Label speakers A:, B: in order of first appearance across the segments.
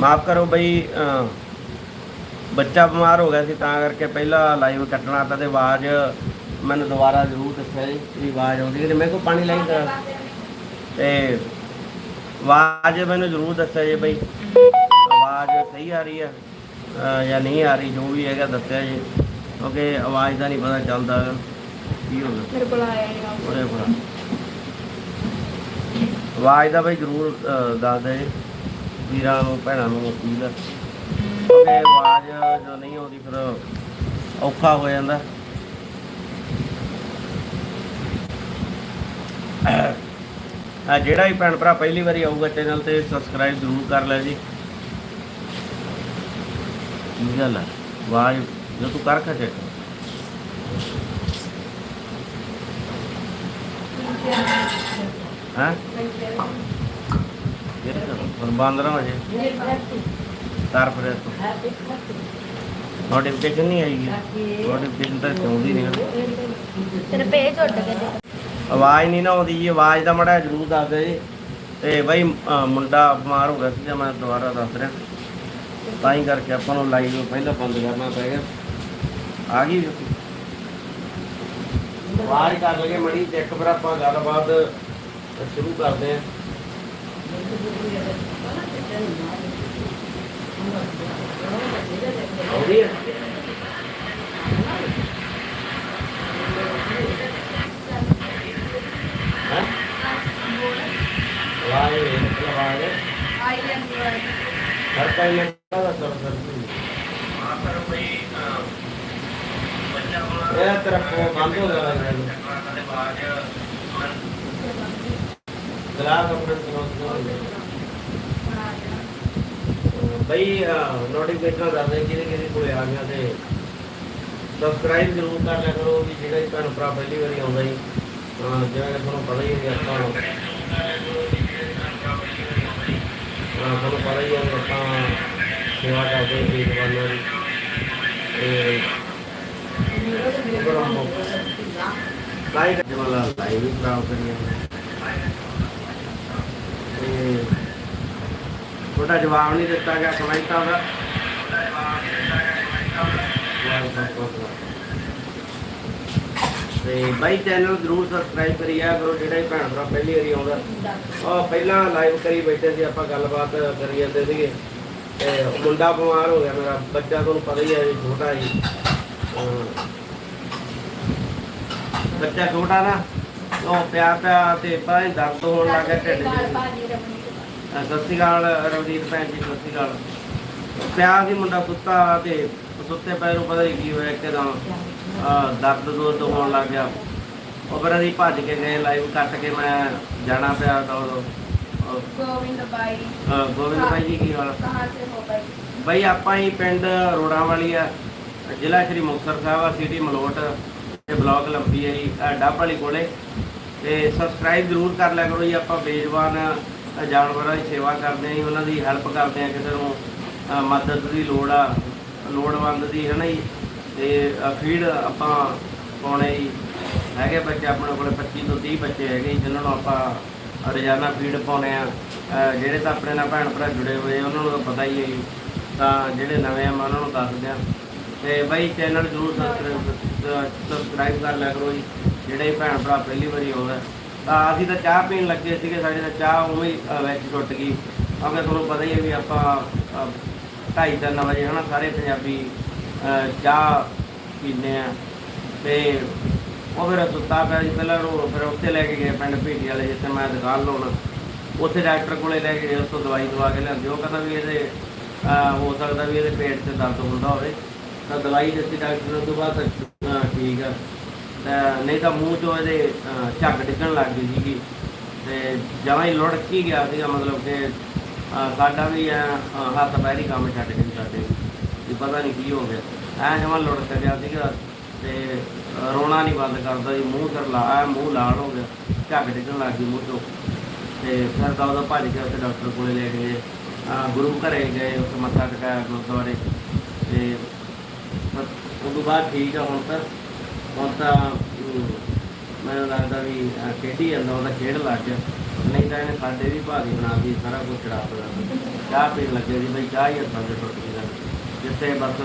A: ਮਾਫ ਕਰੋ ਬਈ ਬੱਚਾ ਬਿਮਾਰ ਹੋ ਗਿਆ ਸੀ ਤਾਂ ਕਰਕੇ ਪਹਿਲਾਂ ਲਾਈਵ ਕੱਟਣਾ ਤਾਂ ਤੇ ਆਵਾਜ਼ ਮੈਨੂੰ ਦੁਬਾਰਾ ਜ਼ਰੂਰ ਦੱਸਿਆ ਜੀ ਵੀ ਆਵਾਜ਼ ਆਉਂਦੀ ਤੇ ਮੇਰੇ ਕੋਲ ਪਾਣੀ ਲਈ ਤਾਂ। ਤੇ ਆਵਾਜ਼ ਮੈਨੂੰ ਜ਼ਰੂਰ ਦੱਸਿਆ ਜੀ ਬਈ। ਆਵਾਜ਼ ਸਹੀ ਆ ਰਹੀ ਹੈ ਜਾਂ ਨਹੀਂ ਆ ਰਹੀ ਜੋ ਵੀ ਹੈਗਾ ਦੱਸਿਆ ਜੀ। ਕਿਉਂਕਿ ਆਵਾਜ਼ ਦਾ ਨਹੀਂ ਪਤਾ ਚੱਲਦਾ ਕੀ ਹੋ ਗਿਆ।
B: ਮੇਰੇ ਕੋਲ ਆਇਆ ਨਹੀਂ
A: ਆਵਾਜ਼। ਦਾ ਬਈ ਜ਼ਰੂਰ ਦੱਸ ਦੇ ਵੀਰਾਂ ਨੂੰ, ਭੈਣਾਂ ਨੂੰ ਅਪੀਲ ਕਿਉਂਕਿ ਆਵਾਜ਼ ਜੋ ਨਹੀਂ ਆਉਂਦੀ ਫਿਰ ਔਖਾ ਹੋ ਜਾਂਦਾ। ਆ ਜਿਹੜਾ ਵੀ ਭੈਣ ਭਰਾ ਪਹਿਲੀ ਵਾਰੀ ਆਊਗਾ ਚੈਨਲ ਤੇ ਸਬਸਕ੍ਰਾਈਬ ਜ਼ਰੂਰ ਕਰ ਲੈ ਜੀ। ਕੀ ਗੱਲ ਹੈ ਆਵਾਜ਼ ਜੋ ਤੂੰ ਕਰ ਖਾ ਚੈੱਕ ਹਾਂ? ਇਹ ਹੁਣ ਬੰਦ ਨਾ ਹੋ ਜੇ। ਕਰ ਫਿਰ ਤੂੰ। ਨੋਟੀਫਿਕੇਸ਼ਨ ਨਹੀਂ ਆਈ ਨੋਟੀਫਿਕੇਸ਼ਨ ਤਾਂ ਆਉਂਦੀ ਨਹੀਂ ਨਾ।
B: ਤੇਰੇ ਪੇਜ ਉੱਡ ਗਏ ਤੇ।
A: ਆਵਾਜ਼ ਨਹੀਂ ਨਾ ਆਉਂਦੀ ਜੀ ਆਵਾਜ਼ ਦਾ ਮੜਾ ਜ਼ਰੂਰ ਦੱਸ ਦੇ ਜੀ। ਤੇ ਬਈ ਅਹ, ਮੁੰਡਾ ਬਿਮਾਰ ਹੋ ਗਿਆ ਸੀ ਮੈਂ ਦੁਬਾਰਾ ਦੱਸ ਰਿਹਾ। ਤਾਂ ਹੀ ਕਰਕੇ ਆਪਾਂ ਨੂੰ ਲਾਈਵ ਪਹਿਲਾਂ ਬੰਦ ਕਰਨਾ ਪੈ ਗਿਆ। ਆ ਗਈ ਆਵਾਜ਼ ਕਰ ਲਗੇ ਮੜੀ ਚੈੱਕ ਪਰ ਆਪਾਂ ਗੱਲਬਾਤ ਸ਼ੁਰੂ ਕਰਦੇ ਹਾਂ। ਆਉਂਦੀ ਹੈ ਹੈਂ? ਆਵਾਜ਼ ਇਹ ਮਤਲਬ ਆਵਾਜ਼ ਹੈ ਹਰ ਕੋਈ ਨੇ ਕਹਦਾ ਕਰ ਸਕਦੀ ਇਹ ਤਰਫ ਬੰਦ ਹੋ ਗਿਆ ਹੈ ਗਲਾਸ ਆਪਣੇ ਬਈ ਨੋਟੀਫਿਕੇਸ਼ਨ ਦੱਸ ਦੇ ਕਿਹਦੇ ਕਿਹਦੇ ਕੋਲੇ ਆ ਗਿਆ ਤੇ ਸਬਸਕ੍ਰਾਈਬ ਜ਼ਰੂਰ ਕਰ ਲਿਆ ਕਰੋ ਵੀ ਜਿਹੜਾ ਵੀ ਤੁਹਾਨੂੰ ਭਰਾ ਪਹਿਲੀ ਵਾਰੀ ਆਉਂਦਾ ਜੀ। ਜਿਵੇਂ ਕਿ ਤੁਹਾਨੂੰ ਪਤਾ ਹੀ ਹੈ ਆਪਾਂ ਤੁਹਾਨੂੰ ਪਤਾ ਹੀ ਹੈ ਆਪਾਂ ਸੇਵਾ ਕਰਦੇ ਹਾਂ ਬੇਦਵਾਨਾਂ ਦੀ। ਤੇ ਲਾਈਟ ਜਵਾਲਾ ਲਾਈਵ ਵੀ ਖਰਾਬ ਕਰੀ ਤੇ ਤੁਹਾਡਾ ਜਵਾਬ ਨਹੀਂ ਦਿੱਤਾ ਗਿਆ ਕਮੈਂਟਾਂ ਦਾ। ਤੇ ਬਾਈ ਚੈਨਲ ਜ਼ਰੂਰ ਸਬਸਕ੍ਰਾਈਬ ਕਰੀਆ ਕਰੋ ਜਿਹੜਾ ਵੀ ਭੈਣ ਭਰਾ ਪਹਿਲੀ ਵਾਰੀ ਆਉਂਦਾ। ਉਹ ਪਹਿਲਾਂ ਲਾਈਵ ਕਰੀ ਬੈਠੇ ਸੀ, ਆਪਾਂ ਗੱਲਬਾਤ ਕਰੀ ਜਾਂਦੇ ਸੀਗੇ। ਤੇ ਮੁੰਡਾ ਬਿਮਾਰ ਹੋ ਗਿਆ ਮੇਰਾ, ਬੱਚਾ ਤੁਹਾਨੂੰ ਪਤਾ ਹੀ ਹੈ ਜੀ ਛੋਟਾ ਜੀ ਬੱਚਾ ਛੋਟਾ ਨਾ? ਉਹ ਪਿਆ ਪਿਆ ਤੇ ਪਤਾ ਨੀ ਦਰਦ ਹੋਣ ਲੱਗ ਗਿਆ ਢਿੱਡ 'ਚ ਅਹ ਸਤਿ ਸ਼੍ਰੀ ਅਕਾਲ ਰਵਨੀਤ ਭੈਣ ਜੀ ਸਤਿ ਸ਼੍ਰੀ ਅਕਾਲ। ਪਿਆ ਸੀ ਮੁੰਡਾ ਸੁੱਤਾ ਤੇ ਸੁੱਤੇ ਪੈ ਨੂੰ ਪਤਾ ਨਹੀਂ ਕੀ ਹੋਇਆ ਇੱਕਦਮ ਅਹ ਦਰਦ ਦੁਰਦ ਹੋਣ ਲੱਗ ਗਿਆ। ਉਹ ਫਿਰ ਅਸੀਂ ਭੱਜ ਕੇ ਗਏ ਲਾਈਵ ਕੱਟ ਕੇ ਮੈਂ ਜਾਣਾ ਪਿਆ ਤਾਂ ਉਦੋਂ, ਅਹ,
B: ਗੋਵਿੰਦ ਬਾਈ।
A: ਅਹ, ਗੋਬਿੰਦ ਭਾਈ ਜੀ ਕੀ ਹਾਲ?
B: ਬਾਈ?
A: ਬਈ ਆਪਾਂ ਹੀ ਪਿੰਡ ਰੋੜਾਂ ਵਾਲੀ ਆ। ਜ਼ਿਲ੍ਹਾ ਸ਼੍ਰੀ ਮੁਕਤਸਰ ਸਾਹਿਬ ਆ ਸਿਟੀ ਮਲੋਟ। ਤੇ ਬਲਾਕ ਲੰਬੀ ਹੈ ਜੀ ਅਹ ਡੱਬ ਵਾਲੀ ਕੋਲੇ। ਤੇ ਸਬਸਕ੍ਰਾਈਬ ਜ਼ਰੂਰ ਕਰ ਲਿਆ ਕਰੋ ਜੀ ਆਪਾਂ ਬੇਜਵਾਨ ਜਾਨਵਰਾਂ ਦੀ ਸੇਵਾ ਕਰਦੇ ਆਂ ਜੀ ਉਹਨਾਂ ਦੀ ਹੈਲਪ ਕਰਦੇ ਆਂ ਕਿਸੇ ਨੂੰ ਮਦਦ ਦੀ ਲੋੜ ਆ ਲੋੜਵੰਦ ਦੀ ਹੈ ਨਾ ਜੀ। ਤੇ ਫੀਡ ਆਪਾਂ ਪਾਉਣੇ ਜੀ। ਹੈਗੇ ਬੱਚੇ ਆਪਣੇ ਕੋਲੇ 25 ਤੋਂ 30 ਬੱਚੇ ਹੈਗੇ ਜੀ, ਜਿਨ੍ਹਾਂ ਨੂੰ ਆਪਾਂ ਰੋਜ਼ਾਨਾ ਫੀਡ ਪਾਉਣੇ ਆ ਜਿਹੜੇ ਤਾਂ ਆਪਣੇ ਨਾਲ ਭੈਣ ਭਰਾ ਜੁੜੇ ਹੋਏ ਉਹਨਾਂ ਨੂੰ ਤਾਂ ਪਤਾ ਹੀ ਹੈ ਜੀ। ਤਾਂ ਜਿਹੜੇ ਨਵੇਂ ਆ ਮੈਂ ਉਹਨਾਂ ਨੂੰ ਦੱਸ ਦਿਆਂ। ਤੇ ਬਾਈ ਚੈਨਲ ਜ਼ਰੂਰ ਸਬਸਕ੍ਰਾਈਬ ਕਰ ਲਿਆ ਕਰੋ ਜੀ। ਜਿਹੜੇ ਭੈਣ ਭਰਾ ਪਹਿਲੀ ਵਾਰੀ ਹੋਵੇ ਤਾਂ ਅਸੀਂ ਤਾਂ ਚਾਹ ਪੀਣ ਲੱਗੇ ਸੀਗੇ, ਸਾਡੇ ਤਾਂ ਚਾਹ ਉਵੇਂ ਵਿੱਚ ਟੁੱਟ ਗਈ। ਅਗਰ ਤੁਹਾਨੂੰ ਪਤਾ ਹੀ ਹੈ ਵੀ ਆਪਾਂ ਢਾਈ ਤਿੰਨ ਵਜੇ ਹਨਾ ਸਾਰੇ ਪੰਜਾਬੀ ਚਾਹ ਪੀਂਦੇ ਆ। ਤੇ ਉਹ ਫਿਰ ਸੁੱਤਾ ਪਿਆ ਜੀ ਪਹਿਲਾਂ ਉਹ ਫਿਰ ਉੱਥੇ ਲੈ ਕੇ ਗਏ ਪਿੰਡ ਭੇਟੀ ਵਾਲੇ, ਜਿੱਥੇ ਮੈਂ ਦੁਕਾਨ ਲਾਉਣਾ। ਉੱਥੇ ਡਾਕਟਰ ਕੋਲੇ ਲੈ ਕੇ ਗਏ, ਉਸ ਤੋਂ ਦਵਾਈ ਦਵਾ ਕੇ ਲਿਆਂਦੀ। ਉਹ ਕਹਿੰਦਾ ਵੀ ਇਹਦੇ ਹੋ ਸਕਦਾ ਵੀ ਇਹਦੇ ਪੇਟ 'ਚ ਦਰਦ ਹੁੰਦਾ ਹੋਵੇ। ਤਾਂ ਦਵਾਈ ਦਿੱਤੀ ਡਾਕਟਰ ਨੇ ਉਹ ਤੋਂ ਬਾਅਦ ਅਹ, ਠੀਕ ਆ। ਤਾਂ ਨਹੀਂ ਤਾਂ ਮੂੰਹ 'ਚੋਂ ਇਹਦੇ ਅਹ, ਝੱਗ ਡਿੱਗਣ ਲੱਗ ਗਈ ਸੀਗੀ। ਤੇ ਜਮਾਂ ਹੀ ਲੁੜਕ ਹੀ ਗਿਆ ਸੀਗਾ ਮਤਲਬ ਕਿ ਅਹ, ਸਾਡਾ ਵੀ ਐਂ, ਅਹ, ਹੱਥ ਪੈਰ ਹੀ ਕੰਮ ਛੱਡ ਗਏ ਸੀ ਸਾਡੇ। ਵੀ ਪਤਾ ਨਹੀਂ ਕੀ ਹੋ ਗਿਆ। ਐ ਜਮਾਂ ਲੁੜਕ ਗਿਆ ਸੀਗਾ ਤੇ ਅਹ, ਰੋਣਾ ਨਹੀਂ ਬੰਦ ਕਰਦਾ ਜੀ ਮੂੰਹ ਕਰ ਲਾ ਐਂ ਮੂੰਹ ਲਾਲ ਹੋ ਗਿਆ। ਝੱਗ ਡਿੱਗਣ ਲੱਗ ਗਈ ਮੂੰਹ 'ਚੋਂ। ਤੇ ਫਿਰ ਤਾਂ ਉਹਦਾ ਭੱਜ ਕੇ ਉੱਥੇ ਡਾਕਟਰ ਕੋਲੇ ਲੈ ਕੇ ਗਏ। ਅਹ, ਗੁਰੂ ਘਰੇ ਗਏ ਉੱਥੇ ਮੱਥਾ ਟਿਕਾਇਆ ਗੁਰਦੁਆਰੇ। ਤੇ ਫਿਰ ਉਹ ਤੋਂ ਬਾਅਦ ਠੀਕ ਆ, ਹੁਣ ਤਾਂ ਹੁਣ ਤਾਂ ਮੈਨੂੰ ਲੱਗਦਾ ਵੀ ਖੇਡੀ ਜਾਂਦਾ ਉਹਦਾ ਖੇਡ ਲੱਗ ਗਿਆ। ਨਹੀਂ ਤਾਂ ਇਹਨੇ ਸਾਡੇ ਵੀ ਭਾਗੀ ਬਣਾਤੀ ਸਾਰਾ ਕੁਝ ਚੜਾ ਦਿੱਤਾ। ਚਾਹ ਪੀਣ ਲੱਗੇ ਜੀ ਬਈ ਚਾਹ ਹੀ ਹੱਥਾਂ ਦੇ ਟੁੱਟ ਗਈ ਜਿੱਥੇ ਬਸ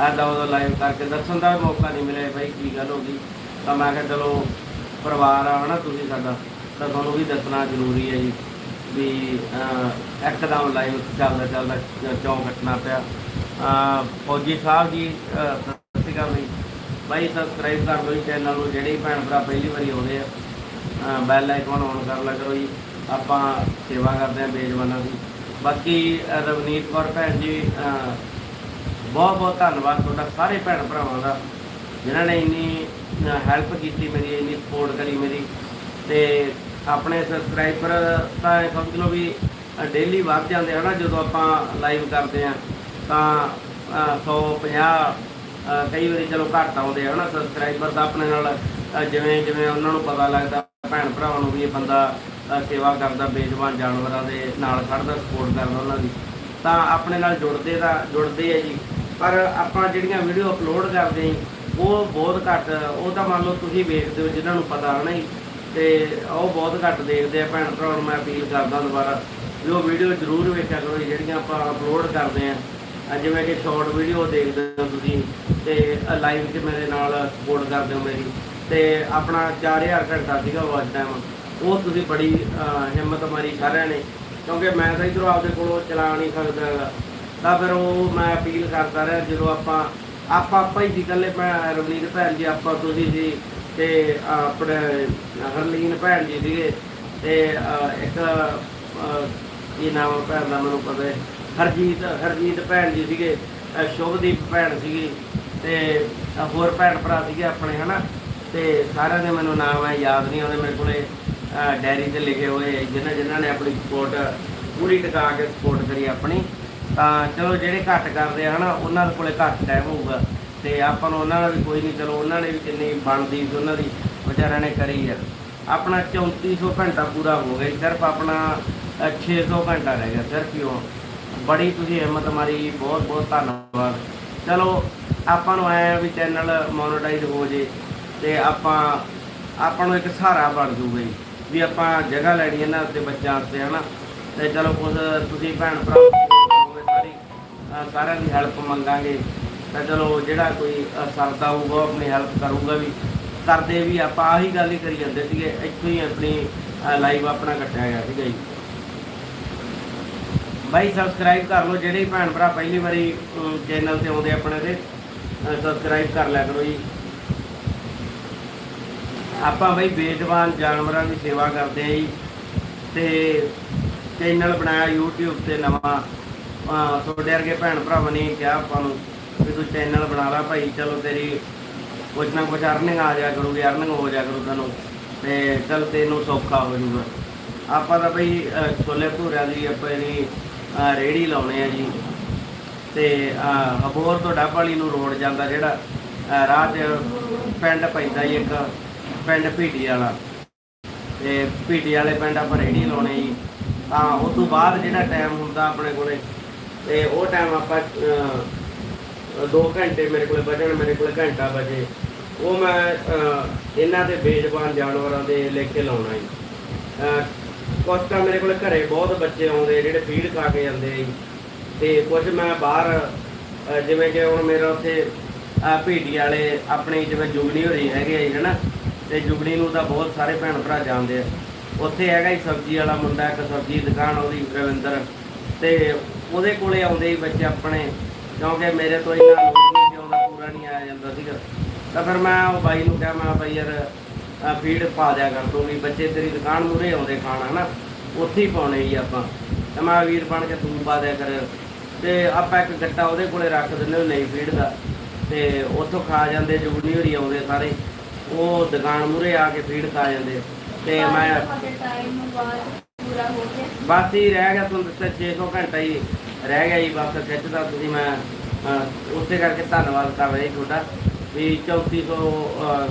A: ਆਦਾ ਉਹਦਾ ਲਾਈਵ ਕਰਕੇ ਦੱਸਣ ਦਾ ਵੀ ਮੌਕਾ ਨਹੀਂ ਮਿਲਿਆ, ਬਈ ਕੀ ਗੱਲ ਹੋ ਗਈ। ਤਾਂ ਮੈਂ ਕਿਹਾ ਚਲੋ, ਪਰਿਵਾਰ ਆ ਹਨਾ ਤੁਸੀਂ ਸਾਡਾ, ਤਾਂ ਤੁਹਾਨੂੰ ਵੀ ਦੱਸਣਾ ਜ਼ਰੂਰੀ ਹੈ ਜੀ, ਵੀ ਇੱਕਦਮ ਲਾਈਵ ਚੱਲਦਾ ਚੱਲਦਾ ਚੌਂ ਕੱਟਣਾ ਪਿਆ। ਫੌਜੀ ਸਾਹਿਬ ਜੀ ਸਤਿ ਸ਼੍ਰੀ ਅਕਾਲ ਜੀ। ਬਾਈ ਸਬਸਕ੍ਰਾਈਬ ਕਰ ਲਓ ਜੀ ਚੈਨਲ ਨੂੰ, ਜਿਹੜੇ ਭੈਣ ਭਰਾ ਪਹਿਲੀ ਵਾਰੀ ਆਉਂਦੇ ਆ ਬੈਲ ਆਈਕਨ ਔਨ ਕਰ ਲਿਆ ਕਰੋ ਜੀ। ਆਪਾਂ ਸੇਵਾ ਕਰਦੇ ਆ ਬੇਜਵਾਨਾਂ ਦੀ। ਬਾਕੀ ਰਵਨੀਤ ਕੌਰ ਭੈਣ ਜੀ ਬਹੁਤ ਬਹੁਤ ਧੰਨਵਾਦ ਤੁਹਾਡਾ ਸਾਰੇ ਭੈਣ ਭਰਾਵਾਂ ਦਾ, ਜਿਨ੍ਹਾਂ ਨੇ ਇੰਨੀ ਹੈਲਪ ਕੀਤੀ ਮੇਰੀ, ਇੰਨੀ ਸਪੋਰਟ ਕਰੀ ਮੇਰੀ। ਤੇ ਆਪਣੇ ਸਬਸਕ੍ਰਾਈਬਰ ਤਾਂ ਇਹ ਸਮਝ ਲਓ ਵੀ ਡੇਲੀ ਵੱਧ ਜਾਂਦੇ ਹਨਾ ਜਦੋਂ ਆਪਾਂ ਲਾਈਵ ਕਰਦੇ ਆ। ਤਾਂ ਅਹ, 150 ਕਈ ਵਾਰੀ ਚਲੋ ਘੱਟ ਆਉਂਦੇ ਆ ਨਾ ਸਬਸਕ੍ਰਾਈਬਰ ਤਾਂ ਆਪਣੇ ਨਾਲ ਜਿਵੇਂ ਜਿਵੇਂ ਉਹਨਾਂ ਨੂੰ ਪਤਾ ਲੱਗਦਾ ਭੈਣ ਭਰਾਵਾਂ ਨੂੰ ਵੀ ਇਹ ਬੰਦਾ ਸੇਵਾ ਕਰਦਾ ਬੇਜਵਾਨ ਜਾਨਵਰਾਂ ਦੇ ਨਾਲ ਖੜਦਾ ਸਪੋਰਟ ਕਰਦਾ ਉਹਨਾਂ ਦੀ। ਤਾਂ ਆਪਣੇ ਨਾਲ ਜੁੜਦੇ ਤਾਂ ਜੁੜਦੇ ਆ ਜੀ। ਪਰ ਆਪਾਂ ਜਿਹੜੀਆਂ ਵੀਡੀਓ ਅਪਲੋਡ ਕਰਦੇ ਹਾਂ ਉਹ ਬਹੁਤ ਘੱਟ ਉਹ ਤਾਂ ਮੰਨ ਲਓ ਤੁਸੀਂ ਵੇਖਦੇ ਹੋ ਜਿਨ੍ਹਾਂ ਨੂੰ ਪਤਾ ਹੈ ਨਾ ਜੀ। ਤੇ ਉਹ ਬਹੁਤ ਘੱਟ ਦੇਖਦੇ ਆ ਭੈਣ ਭਰਾਵਾਂ ਨੂੰ ਮੈਂ ਅਪੀਲ ਕਰਦਾ ਦੁਬਾਰਾ ਵੀ ਉਹ ਵੀਡੀਓ ਜ਼ਰੂਰ ਵੇਖਿਆ ਕਰੋ ਜਿਹੜੀਆਂ ਆਪਾਂ ਅਪਲੋਡ ਕਰਦੇ ਆ। ਅਹ ਜਿਵੇਂ ਕਿ ਸ਼ਾਰਟ ਵੀਡੀਓ ਦੇਖਦੇ ਹੋ ਤੁਸੀਂ ਤੇ ਲਾਈਵ 'ਚ ਮੇਰੇ ਨਾਲ ਸਪੋਰਟ ਕਰਦੇ ਹੋ ਮੇਰੀ। ਤੇ ਆਪਣਾ 4000 ਘੰਟਾ ਸੀਗਾ ਵਾਚ ਟਾਈਮ ਉਹ ਤੁਸੀਂ ਬੜੀ ਹਿੰਮਤ ਮਾਰੀ ਸਾਰਿਆਂ ਨੇ ਕਿਉਂਕਿ ਮੈਂ ਤਾਂ ਇਧਰੋਂ ਆਪਦੇ ਕੋਲੋਂ ਚਲਾ ਨਹੀਂ ਸਕਦਾ। ਹੈਗਾ। ਤਾਂ ਫਿਰ ਉਹ ਮੈਂ ਅਪੀਲ ਕਰਦਾ ਰਿਹਾ ਜਦੋਂ ਆਪਾਂ ਆਪਾਂ ਆਪਾਂ ਹੀ ਸੀ ਇਕੱਲੇ ਮੈਂ ਰਵਨੀਤ ਭੈਣ ਜੀ ਆਪਾਂ ਤੁਸੀਂ ਸੀ ਤੇ ਆਪਣੇ ਹਰਲੀਨ ਭੈਣ ਜੀ ਸੀਗੇ। ਤੇ ਇੱਕ ਅਹ, ਕੀ ਨਾਮ ਭੈਣ ਦਾ ਮੈਨੂੰ ਪਤਾ ਹੈ। ਹਰਜੀਤ ਹਰਜੀਤ ਭੈਣ ਜੀ ਸੀਗੇ ਅਹ, ਸ਼ੁਭਦੀਪ ਭੈਣ ਸੀਗੀ ਤੇ ਹੋਰ ਭੈਣ ਭਰਾ ਸੀਗੇ ਆਪਣੇ ਹਨਾ? ਤੇ ਸਾਰਿਆਂ ਦੇ ਮੈਨੂੰ ਨਾਮ ਹੈ ਯਾਦ ਨਹੀਂ ਆਉਂਦੇ ਮੇਰੇ ਕੋਲੇ। ਡਾਇਰੀ ਤੇ ਲਿਖੇ ਹੋਏ ਜਿਨ੍ਹਾਂ ਜਿਨ੍ਹਾਂ ਨੇ ਆਪਣੀ ਸਪੋਰਟ ਪੂਰੀ ਟਿਕਾ ਕੇ ਸਪੋਰਟ ਕਰੀ ਆਪਣੀ। ਤਾਂ ਚਲੋ ਜਿਹੜੇ ਘੱਟ ਕਰਦੇ ਆ ਹਨਾ ਉਹਨਾਂ ਦੇ ਕੋਲੇ ਘੱਟ ਟਾਈਮ ਹੋਊਗਾ। ਤੇ ਆਪਾਂ ਨੂੰ ਉਹਨਾਂ ਨਾਲ ਵੀ ਕੋਈ ਨਹੀਂ ਚਲੋ ਉਹਨਾਂ ਨੇ ਵੀ ਕਿੰਨੀ ਬਣਦੀ ਸੀ ਉਹਨਾਂ ਦੀ ਵਿਚਾਰਿਆਂ ਨੇ ਕਰੀ ਆ। ਆਪਣਾ 3400 ਘੰਟਾ ਪੂਰਾ ਹੋ ਗਿਆ ਜੀ, ਸਿਰਫ ਆਪਣਾ ਅ, 600 ਘੰਟਾ ਰਹਿ ਗਿਆ ਸਿਰਫ ਹੀ ਉਹ। ਬੜੀ ਤੁਸੀਂ ਹਿੰਮਤ ਮਾਰੀ, ਬਹੁਤ ਬਹੁਤ ਧੰਨਵਾਦ। ਚਲੋ, ਆਪਾਂ ਨੂੰ ਐ ਵੀ ਚੈਨਲ ਮੋਨੇਟਾਈਜ਼ ਹੋ ਜੇ ਤੇ ਆਪਾਂ ਆਪਾਂ ਨੂੰ ਇੱਕ ਸਹਾਰਾ ਬਣ ਜੂਗਾ ਜੀ, ਵੀ ਆਪਾਂ ਜਗ੍ਹਾ ਲੈਣੀ ਇਹਨਾਂ ਵਾਸਤੇ ਬੱਚਿਆਂ ਵਾਸਤੇ, ਹਨਾ? ਤੇ ਚਲੋ ਕੁਝ ਤੁਸੀਂ ਭੈਣ ਭਰਾ support ਸਾਰੀ ਸਾਰਿਆਂ ਦੀ ਹੈਲਪ ਮੰਗਾਂਗੇ। ਤਾਂ ਚਲੋ, ਜਿਹੜਾ ਕੋਈ ਸਰਦਾ ਹੋਊਗਾ, ਉਹ ਆਪਣੀ ਹੈਲਪ ਕਰੂਗਾ ਵੀ। ਕਰਦੇ ਵੀ ਆਪਾਂ ਆਹੀ ਗੱਲ ਹੀ ਕਰੀ ਜਾਂਦੇ ਸੀਗੇ, ਇੱਥੋਂ ਹੀ ਆਪਣੀ ਲਾਈਵ ਆਪਣਾ ਕੱਟਿਆ ਗਿਆ ਸੀਗਾ ਜੀ। ਬਾਈ ਸਬਸਕ੍ਰਾਈਬ ਕਰ ਲਓ ਜਿਹੜੇ ਭੈਣ ਭਰਾ ਪਹਿਲੀ ਵਾਰੀ ਚੈਨਲ ਤੇ ਆਉਂਦੇ ਆਪਣੇ ਦੇ ਸਬਸਕ੍ਰਾਈਬ ਕਰ ਲਿਆ ਕਰੋ ਜੀ। ਆਪਾਂ ਬਈ ਬੇਜਵਾਨ ਜਾਨਵਰਾਂ ਦੀ ਸੇਵਾ ਕਰਦੇ ਆ ਜੀ। ਤੇ ਚੈਨਲ ਬਣਾਇਆ YouTube ਤੇ ਨਵਾਂ। ਤੁਹਾਡੇ ਵਰਗੇ ਭੈਣ ਭਰਾਵਾਂ ਨੇ ਕਿਹਾ ਆਪਾਂ ਨੂੰ ਵੀ ਤੂੰ ਚੈਨਲ ਬਣਾ ਲਾ ਭਾਈ, ਚਲੋ ਤੇਰੀ ਕੁਛ ਨਾ ਕੁਛ ਅਰਨਿੰਗ ਆ ਜਾਇਆ ਕਰੂਗੀ ਅਰਨਿੰਗ ਹੋ ਜਾ ਕਰੂ ਤੁਹਾਨੂੰ ਤੇ ਚਲ ਤੈਨੂੰ ਸੌਖਾ ਹੋ ਜਾਊਗਾ। ਆਪਾਂ ਤਾਂ ਬਈ ਛੋਲੇ ਭਟੂਰਿਆਂ ਦੀ ਆਪਾਂ ਇਹਦੀ ਅਹ, ਰੇਹੜੀ ਲਾਉਣੇ ਆ ਜੀ। ਤੇ ਅਹ, ਅਬੋਹਰ ਤੋਂ ਡੱਬਾਲੀ ਨੂੰ ਰੋਡ ਜਾਂਦਾ ਜਿਹੜਾ ਰਾਹ 'ਚ ਪਿੰਡ ਪੈਂਦਾ ਜੀ ਇੱਕ ਪਿੰਡ ਭੀਟੀ ਵਾਲਾ। ਤੇ ਭੀਟੀ ਵਾਲੇ ਪਿੰਡ ਆਪਾਂ ਰੇਹੜੀ ਲਾਉਣੇ ਜੀ। ਤਾਂ ਉਸ ਤੋਂ ਬਾਅਦ ਜਿਹੜਾ ਟਾਈਮ ਹੁੰਦਾ ਆਪਣੇ ਕੋਲੇ ਤੇ ਉਹ ਟਾਈਮ ਆਪਾਂ ਅਹ, ਦੋ ਘੰਟੇ ਮੇਰੇ ਕੋਲੇ ਬਚਣ ਮੇਰੇ ਕੋਲੇ ਘੰਟਾ ਬਚੇ ਉਹ ਮੈਂ ਇਹਨਾਂ ਦੇ ਬੇਜ਼ਬਾਨ ਜਾਨਵਰਾਂ ਦੇ ਲੈ ਕੇ ਲਾਉਣਾ ਜੀ। ਅਹ, ਕੁਛ ਤਾਂ ਮੇਰੇ ਕੋਲ ਘਰੇ ਬਹੁਤ ਬੱਚੇ ਆਉਂਦੇ ਜਿਹੜੇ ਫੀਡ ਖਾ ਕੇ ਜਾਂਦੇ ਆ ਜੀ। ਤੇ ਕੁਝ ਮੈਂ ਬਾਹਰ ਅਹ, ਜਿਵੇਂ ਕਿ ਹੁਣ ਮੇਰਾ ਉੱਥੇ ਅਹ, ਭੀਡੀ ਵਾਲੇ ਆਪਣੀ ਜਿਵੇਂ ਜੁਗਨੀ ਹੋਰੀ ਹੈਗੇ ਆ ਜੀ ਹਨਾ? ਤੇ ਜੁਗਨੀ ਨੂੰ ਤਾਂ ਬਹੁਤ ਸਾਰੇ ਭੈਣ ਭਰਾ ਜਾਣਦੇ ਆ। ਉੱਥੇ ਹੈਗਾ ਜੀ ਸਬਜ਼ੀ ਵਾਲਾ ਮੁੰਡਾ ਇੱਕ ਸਬਜ਼ੀ ਦੀ ਦੁਕਾਨ ਉਹਦੀ ਰਵਿੰਦਰ। ਤੇ ਉਹਦੇ ਕੋਲੇ ਆਉਂਦੇ ਹੀ ਬੱਚੇ ਆਪਣੇ ਕਿਉਂਕਿ ਮੇਰੇ ਤੋਂ ਇੰਨਾ ਲੋਡ ਨਹੀਂ ਸੀ ਆਉਂਦਾ ਪੂਰਾ ਨਹੀਂ ਆਇਆ ਜਾਂਦਾ ਸੀਗਾ। ਤਾਂ ਫਿਰ ਮੈਂ ਉਹ ਬਾਈ ਨੂੰ ਕਿਹਾ ਮੈਂ ਬਾਈ ਯਾਰ ਫੀਡ ਪਾ ਦਿਆ ਕਰ ਤੂੰ ਵੀ ਬੱਚੇ ਤੇਰੀ ਦੁਕਾਨ ਮੂਰੇ ਆਉਂਦੇ ਖਾਣਾ ਹਨਾ? ਉੱਥੇ ਹੀ ਪਾਉਣੇ ਜੀ ਆਪਾਂ। ਤਾਂ ਮੈਂ ਵੀਰ ਬਣ ਕੇ ਤੂੰ ਪਾ ਦਿਆ ਕਰ। ਤੇ ਆਪਾਂ ਇੱਕ ਗੱਟਾ ਉਹਦੇ ਕੋਲੇ ਰੱਖ ਦਿੰਦੇ ਉਹ ਨਹੀਂ ਫੀਡ ਦਾ। ਤੇ ਉੱਥੋਂ ਖਾ ਜਾਂਦੇ ਜੁਗਨੀ ਹੋਰੀ ਆਉਂਦੇ ਸਾਰੇ। ਉਹ ਦੁਕਾਨ ਮੂਰੇ ਆ ਕੇ ਫੀਡ ਖਾ ਜਾਂਦੇ। ਤੇ ਮੈਂ
B: ਹੋ
A: ਬਸ ਹੀ ਰਹਿ ਗਿਆ ਤੁਹਾਨੂੰ ਦੱਸਿਆ 600 ਘੰਟਾ ਹੀ ਰਹਿ ਗਿਆ ਜੀ ਬਸ। ਖਿੱਚਦਾ ਤੁਸੀਂ ਮੈਂ ਉਸੇ ਕਰਕੇ ਧੰਨਵਾਦ ਕਰ ਰਿਹਾ ਜੀ ਤੁਹਾਡਾ। ਵੀ 3400 ਅਹ,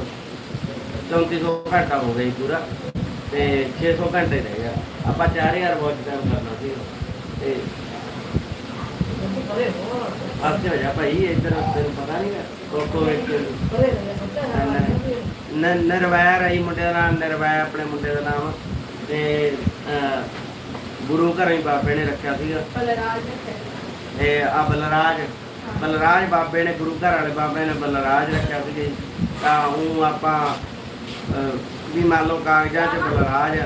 A: 3400 ਘੰਟਾ ਹੋ ਗਿਆ ਜੀ ਪੂਰਾ। ਤੇ 600 ਘੰਟੇ ਰਹਿ ਗਿਆ। ਆਪਾਂ 4000 ਵਾਚ ਟਾਈਮ ਕਰਨਾ ਸੀ। ਤੇ ਆਸੇ ਹੋ ਜਾ ਭਾਈ ਇੱਧਰ ਤੈਨੂੰ ਪਤਾ ਨਹੀਂ ਕੋਕੋ ਇੱਕ ਨਰਵੈਰ ਆਈ ਮੁੰਡੇ ਦਾ ਨਾਮ ਨਰਵੈ ਆਪਣੇ ਮੁੰਡੇ ਦਾ ਨਾਮ। ਤੇ ਅਹ, ਗੁਰੂ ਘਰ ਹੀ ਬਾਬੇ ਨੇ ਰੱਖਿਆ ਸੀਗਾ।
B: ਬਲਰਾਜ ਰੱਖਿਆ
A: ਆ ਬਲਰਾਜ ਬਲਰਾਜ ਬਾਬੇ ਨੇ ਗੁਰੂ ਘਰ ਵਾਲੇ ਬਾਬੇ ਨੇ ਬਲਰਾਜ ਰੱਖਿਆ ਸੀ। ਤਾਂ ਉਹ ਆਪਾਂ ਵੀ ਮੰਨ ਲਓ ਕਾਗਜ਼ਾਂ 'ਚ ਬਲਰਾਜ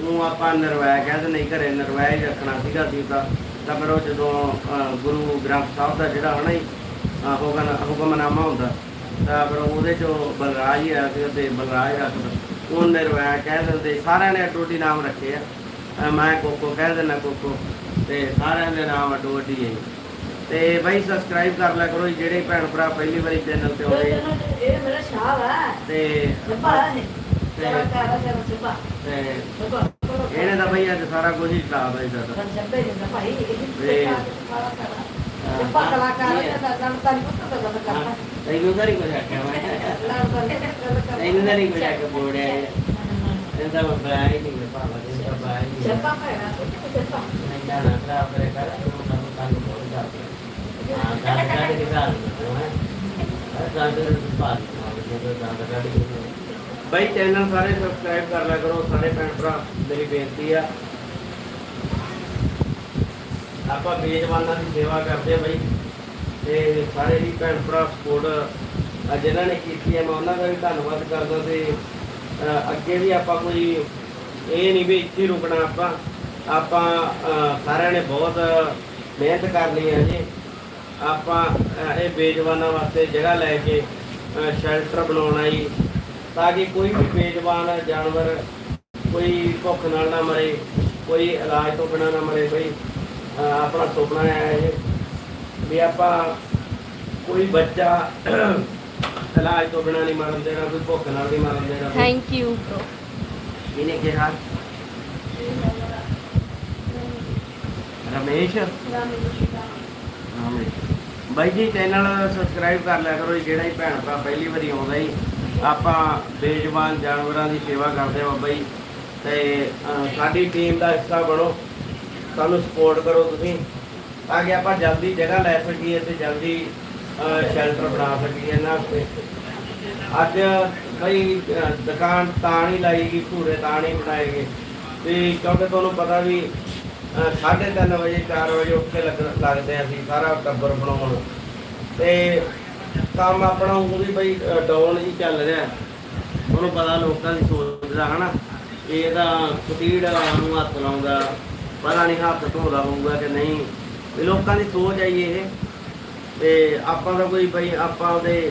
A: ਉਹ ਆਪਾਂ ਨਰਵੈ ਕਹਿੰਦੇ ਨਹੀਂ, ਘਰੇ ਨਰਵੈ ਹੀ ਰੱਖਣਾ ਸੀਗਾ ਸੀ ਤਾਂ ਤਾਂ ਫਿਰ ਉਹ ਜਦੋਂ ਗੁਰੂ ਗ੍ਰੰਥ ਸਾਹਿਬ ਦਾ ਜਿਹੜਾ ਹੋਣਾ ਹੀ ਹੁਕਮ, ਹੁਕਮਨਾਮਾ ਹੁੰਦਾ, ਤਾਂ ਫਿਰ ਉਹਦੇ 'ਚੋਂ ਬਲਰਾਜ ਹੀ ਆਇਆ ਸੀ ਤੇ ਬਲਰਾਜ ਰੱਖਦਾ ਉਹ ਨਰਵੈ ਕਹਿ ਦਿੰਦੇ, ਸਾਰਿਆਂ ਨੇ ਅੱਡੋ ਅੱਡੀ ਨਾਮ ਰੱਖੇ ਆ। ਮੈਂ ਕੋਕੋ ਕਹਿ ਦਿੰਦਾ ਕੋਕੋ, ਤੇ ਸਾਰਿਆਂ ਦੇ ਨਾਮ ਅੱਡੋ ਅੱਡੀ ਹੈ ਤੇ ਬਾਈ ਸਬਸਕ੍ਰਾਈਬ ਕਰ ਲਿਆ ਕਰੋ ਜਿਹੜੇ ਭੈਣ ਭਰਾ ਪਹਿਲੀ ਵਾਰੀ ਚੈਨਲ ਤੇ ਆਉਂਦੇ
C: ਇਹ ਮੇਰਾ ਸ਼ਾਲ ਹੈ।
A: ਤੇ
C: ਕਾਰਾ
A: ਇਹਨੇ ਤਾਂ ਬਈ ਅੱਜ ਸਾਰਾ ਕੁਝ ਹੀ ਸਟਾਪ ਹੈ
C: ਜਿੰਦਾ ਭਾਈ। ਦਾ ਕਰਦਾ
A: ਤੈਨੂੰ ਤਾਂ ਨਹੀਂ ਕੁਝ ਆਖਿਆ ਮੈਂ। ਤੈਨੂੰ ਤਾਂ ਨਹੀਂ ਕੁਝ ਆਖਿਆ। ਬੋੜਿਆ ਇਹ। ਤਾਂ ਬੁਲਾਇਆ ਹੀ ਨਹੀਂ ਭਾਵਾ ਇਹ ਤਾਂ ਨਹੀਂ।
C: ਸਿੱਪਾ ਪੈਣਾ ਸਿੱਪਾ
A: ਨਹੀਂ ਜਾਣਾ ਖਰਾਬ ਕਰੇ ਕਰ ਤੂੰ ਸਾਨੂੰ ਤੰਗ ਬਹੁਤ ਕੱਢ ਕੇ ਗੱਲ ਹੈ ਗੱਲ ਤੇ ਜਦੋਂ ਗੱਲ ਕੱਢ ਕੇ ਬਾਈ ਚੈਨਲ ਸਾਰੇ ਸਬਸਕ੍ਰਾਈਬ ਕਰ ਲਿਆ ਕਰੋ। ਸਾਰੇ ਭੈਣ ਭਰਾ, ਮੇਰੀ ਬੇਨਤੀ ਆ। ਆਪਾਂ ਬੇਜਵਾਨਾਂ ਦੀ ਸੇਵਾ ਕਰਦੇ ਆ ਬਾਈ। ਤੇ ਸਾਰੇ ਹੀ ਭੈਣ ਭਰਾ ਸਪੋਰਟ ਜਿਨ੍ਹਾਂ ਨੇ ਕੀਤੀ ਹੈ ਮੈਂ ਉਹਨਾਂ ਦਾ ਵੀ ਧੰਨਵਾਦ ਕਰਦਾ ਤੇ ਅੱਗੇ ਵੀ ਆਪਾਂ ਕੋਈ ਇਹ ਨਹੀਂ ਵੀ ਇੱਥੇ ਰੁਕਣਾ ਆਪਾਂ। ਆਪਾਂ ਸਾਰਿਆਂ ਨੇ ਬਹੁਤ ਮਿਹਨਤ ਕਰਨੀ ਹੈ ਜੀ। ਆਪਾਂ ਇਹ ਬੇਜਵਾਨਾਂ ਵਾਸਤੇ ਜਗ੍ਹਾ ਲੈ ਕੇ ਸ਼ੈਲਟਰ ਬਣਾਉਣਾ ਜੀ ਤਾਂ ਕਿ ਕੋਈ ਵੀ ਬੇਜਵਾਨ ਜਾਨਵਰ ਕੋਈ ਭੁੱਖ ਨਾਲ ਨਾ ਮਰੇ ਕੋਈ ਇਲਾਜ ਤੋਂ ਬਿਨਾਂ ਨਾ ਮਰੇ ਬਈ ਆਪਣਾ ਸੁਪਨਾ ਹੈ ਇਹ ਵੀ ਆਪਾਂ ਕੋਈ ਬੱਚਾ ਇਲਾਜ ਤੋਂ ਬਿਨਾਂ ਨਹੀਂ ਮਰਨ ਦੇਣਾ ਕੋਈ ਭੁੱਖ ਨਾਲ ਨਹੀਂ ਮਰਨ ਦੇਣਾ
B: ਥੈਂਕ ਯੂ
A: ਇਹਨੇ ਕਿਹਾ? ਰਮੇਸ਼? ਰਮੇਸ਼ ਬਾਈ ਜੀ ਚੈਨਲ ਸਬਸਕ੍ਰਾਈਬ ਕਰ ਲਿਆ ਕਰੋ ਜੀ, ਜਿਹੜਾ ਹੀ ਭੈਣ ਭਰਾ ਪਹਿਲੀ ਵਾਰੀ ਆਉਂਦਾ ਜੀ। ਆਪਾਂ ਬੇਜਵਾਨ ਜਾਨਵਰਾਂ ਦੀ ਸੇਵਾ ਕਰਦੇ ਹਾਂ ਬਾਬਾ ਜੀ ਤੇ ਸਾਡੀ ਟੀਮ ਦਾ ਹਿੱਸਾ ਬਣੋ। ਸਾਨੂੰ ਸਪੋਰਟ ਕਰੋ ਤੁਸੀਂ। ਤਾਂ ਕਿ ਆਪਾਂ ਜਲਦੀ ਜਗ੍ਹਾ ਲੈ ਸਕੀਏ ਤੇ ਜਲਦੀ ਸ਼ੈਲਟਰ ਬਣਾ ਸਕੀਏ ਇਹਨਾਂ ਉੱਤੇ ਅੱਜ ਕਈ ਦੁਕਾਨ ਤਾਂ ਨਹੀਂ ਲਾਈਗੀ ਘੂਰੇ ਤਾਂ ਨਹੀਂ ਬਣਾਏਗੇ ਤੇ ਕਿਉਂਕਿ ਤੁਹਾਨੂੰ ਪਤਾ ਵੀ ਅਹ, ਸਾਢੇ ਤਿੰਨ ਵਜੇ 4 ਵਜੇ ਉੱਥੇ ਕੇ ਲੱਗਦੇ ਆ ਅਸੀਂ ਸਾਰਾ ਟੱਬਰ ਬਣਾਉਣ। ਤੇ ਕੰਮ ਆਪਣਾ ਉਹ ਵੀ ਬਈ ਡਾਊਨ ਹੀ ਚੱਲ ਰਿਹਾ ਤੁਹਾਨੂੰ ਪਤਾ ਲੋਕਾਂ ਦੀ ਸੋਚ ਦਾ ਹਨਾ? ਇਹਦਾ ਕੁਟੀੜ ਨੂੰ ਹੱਥ ਲਾਉਂਦਾ ਪਤਾ ਨਹੀਂ ਹੱਥ ਧੋਦਾ ਹੋਊਗਾ ਕਿ ਨਹੀਂ। ਵੀ ਲੋਕਾਂ ਦੀ ਸੋਚ ਆਈ ਇਹ। ਤੇ ਆਪਾਂ ਦਾ ਕੋਈ ਬਈ ਆਪਾਂ ਉਹਦੇ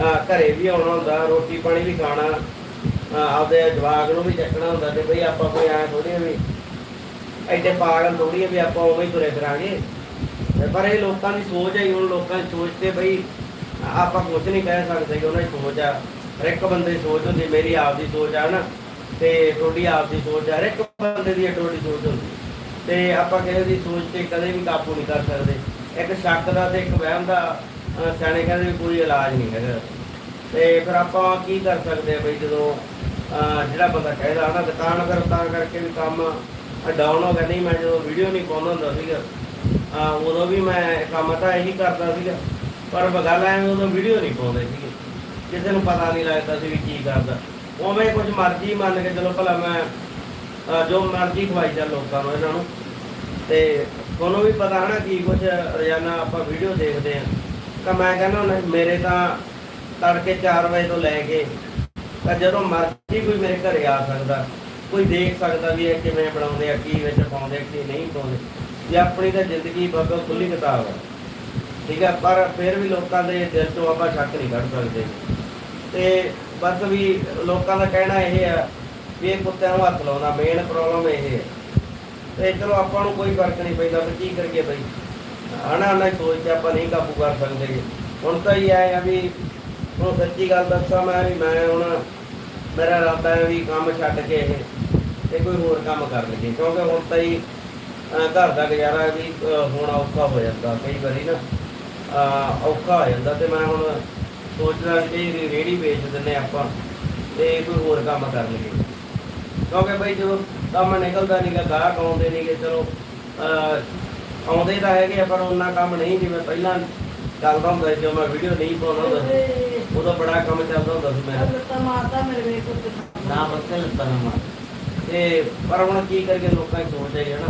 A: ਘਰੇ ਵੀ ਆਉਣਾ ਹੁੰਦਾ ਰੋਟੀ ਪਾਣੀ ਵੀ ਖਾਣਾ ਆਪਦੇ ਜਵਾਗ ਨੂੰ ਵੀ ਚੱਕਣਾ ਹੁੰਦਾ ਤੇ ਬਈ ਆਪਾਂ ਕੋਈ ਐ ਥੋੜੀ ਵੀ ਐਡੇ ਪਾਗਲ ਥੋੜੀ ਵੀ ਆਪਾਂ ਉਵੇਂ ਹੀ ਤੁਰੇ ਫਿਰਾਂਗੇ। ਪਰ ਇਹ ਲੋਕਾਂ ਦੀ ਸੋਚ ਹੈ ਹੁਣ ਲੋਕਾਂ ਦੀ ਸੋਚ ਤੇ ਬਈ ਆਪਾਂ ਕੁਝ ਨਹੀਂ ਕਹਿ ਸਕਦੇ ਕਿ ਉਹਨਾਂ ਦੀ ਸੋਚ ਆ। ਹਰ ਇੱਕ ਬੰਦੇ ਦੀ ਸੋਚ ਹੁੰਦੀ, ਮੇਰੀ ਆਪ ਦੀ ਸੋਚ ਆ ਨਾ ਤੇ ਤੁਹਾਡੀ ਆਪ ਦੀ ਸੋਚ ਆ, ਹਰ ਇੱਕ ਬੰਦੇ ਦੀ ਤੁਹਾਡੀ ਸੋਚ ਹੁੰਦੀ। ਤੇ ਆਪਾਂ ਕਿਸੇ ਦੀ ਸੋਚ ਤੇ ਕਦੇ ਵੀ ਕਾਬੂ ਨਹੀਂ ਕਰ ਸਕਦੇ। ਇੱਕ ਸ਼ੱਕ ਦਾ ਤੇ ਇੱਕ ਵਹਿਮ ਦਾ ਸਿਆਣੇ ਕਹਿੰਦੇ ਵੀ ਕੋਈ ਇਲਾਜ ਨਹੀਂ ਹੈਗਾ। ਤੇ ਫਿਰ ਆਪਾਂ ਕੀ ਕਰ ਸਕਦੇ ਆ ਬਈ ਜਦੋਂ ਜਿਹੜਾ ਬੰਦਾ ਕਹਿਦਾ ਨਾ ਦੁਕਾਨ ਕਰ ਤਾਂ ਕਰਕੇ ਵੀ ਕੰਮ ਡਾਊਨ ਹੋ ਗਿਆ ਨਹੀਂ, ਮੈਂ ਜਦੋਂ ਵੀਡੀਓ ਨਹੀਂ ਪਾਉਂਦਾ ਹੁੰਦਾ ਸੀਗਾ ਅਹ ਉਦੋਂ ਵੀ ਮੈਂ ਕੰਮ ਤਾਂ ਇਹੀ ਕਰਦਾ ਸੀਗਾ, ਪਰ ਗੱਲ ਐਵੇਂ ਉਦੋਂ ਵੀਡੀਓ ਨਹੀਂ ਪਾਉਂਦੇ ਸੀਗੇ। ਕਿਸੇ ਨੂੰ ਪਤਾ ਨਹੀਂ ਲੱਗਦਾ ਸੀ ਵੀ ਕੀ ਕਰਦਾ। ਉਵੇਂ ਕੁਝ ਮਰਜ਼ੀ ਮੰਨ ਕੇ ਚਲੋ, ਭਲਾ ਮੈਂ ਜੋ ਮਰਜ਼ੀ ਖਵਾਈ ਜਾ ਲੋਕਾਂ ਨੂੰ, ਇਹਨਾਂ ਨੂੰ। ਤੇ ਤੁਹਾਨੂੰ ਵੀ ਪਤਾ ਹਨਾ ਕੀ ਕੁਝ ਰੋਜ਼ਾਨਾ ਆਪਾਂ ਵੀਡੀਓ ਦੇਖਦੇ ਆ ਤਾਂ ਮੈਂ ਕਹਿੰਦਾ ਹੁੰਦਾ ਮੇਰੇ ਤਾਂ ਤੜਕੇ 4 ਵਜੇ ਤੋਂ ਲੈ ਕੇ, ਤਾਂ ਜਦੋਂ ਮਰਜ਼ੀ ਕੋਈ ਮੇਰੇ ਘਰੇ ਆ ਸਕਦਾ। ਕੋਈ ਦੇਖ ਸਕਦਾ ਵੀ ਇਹ ਕਿਵੇਂ ਬਣਾਉਂਦੇ ਆ ਕੀ ਵਿੱਚ ਪਾਉਂਦੇ ਆ, ਕੀ ਨਹੀਂ ਪਾਉਂਦੇ। ਇਹ ਆਪਣੀ ਤਾਂ ਜ਼ਿੰਦਗੀ ਬਾਬਾ ਖੁੱਲੀ ਕਿਤਾਬ ਹੈ ਠੀਕ ਹੈ ਪਰ ਫਿਰ ਵੀ ਲੋਕਾਂ ਦੇ ਦਿਲ ਤੋਂ ਆਪਾਂ ਸ਼ੱਕ ਨਹੀਂ ਕੱਢ ਸਕਦੇ। ਤੇ ਬਸ ਵੀ ਲੋਕਾਂ ਦਾ ਕਹਿਣਾ ਇਹ ਆ ਵੀ ਇਹ ਕੁੱਤਿਆਂ ਨੂੰ ਹੱਥ ਲਾਉਂਦਾ ਮੇਨ ਪ੍ਰੋਬਲਮ ਇਹ ਹੈ ਤੇ ਚਲੋ ਆਪਾਂ ਨੂੰ ਕੋਈ ਫ਼ਰਕ ਨਹੀਂ ਪੈਂਦਾ ਫਿਰ ਕੀ ਕਰੀਏ ਬਈ। ਆਣਾ ਨਾ ਸੋਚ ਕੇ ਆਪਾਂ ਨਹੀਂ ਕਾਬੂ ਕਰ ਸਕਦੇ। ਹੁਣ ਤਾਂ ਹੀ ਆਏ ਵੀ ਹੁਣ ਸੱਚੀ ਗੱਲ ਦੱਸਾਂ ਮੈਂ ਵੀ ਮੈਂ ਹੁਣ ਮੇਰਾ ਇਰਾਦਾ ਹੈ ਵੀ ਕੰਮ ਛੱਡ ਕੇ ਇਹ ਤੇ ਕੋਈ ਹੋਰ ਕੰਮ ਕਰ ਲਈਏ ਕਿਉਂਕਿ ਹੁਣ ਤਾਂ ਹੀ ਘਰ ਦਾ ਗੁਜ਼ਾਰਾ ਵੀ ਹੋਣਾ ਔਖਾ ਹੋ ਜਾਂਦਾ ਕਈ ਵਾਰੀ ਨਾ। ਔਖਾ ਹੋ ਜਾਂਦਾ ਤੇ ਮੈਂ ਹੁਣ ਸੋਚਦਾ ਕਿ ਇਹ ਰੇੜੀ ਵੇਚ ਦਿੰਨੇ ਆਪਾਂ ਤੇ ਕੋਈ ਹੋਰ ਕੰਮ ਕਰ ਲਈਏ। ਕਿਉਂਕਿ ਬਈ ਜਦੋਂ ਕੰਮ ਨਿਕਲਦਾ ਨਹੀਂਗਾ ਗਾਹਕ ਆਉਂਦੇ ਨਹੀਂਗੇ ਚਲੋ ਆਉਂਦੇ ਤਾਂ ਹੈਗੇ ਆ, ਪਰ ਉਹਨਾਂ ਕੰਮ ਨਹੀਂ ਜਿਵੇਂ ਪਹਿਲਾਂ ਚੱਲਦਾ ਹੁੰਦਾ ਸੀ, ਜਦੋਂ ਮੈਂ ਵੀਡੀਓ ਨਹੀਂ ਪਾਉਂਦਾ ਹੁੰਦਾ ਸੀ ਉਦੋਂ ਬੜਾ ਕੰਮ ਚੱਲਦਾ ਹੁੰਦਾ ਸੀ ਮੇਰਾ।
C: ਲੱਤਾਂ ਮਾਰਦਾ ਮੇਰੇ ਵੇਖ ਉੱਤੇ
A: ਨਾ ਬੱਕਲ ਤਨਮਾ ਤੇ ਪਰ ਹੁਣ ਕੀ ਕਰੀਏ, ਲੋਕਾਂ ਦੀ ਸੋਚ ਹੈ ਨਾ।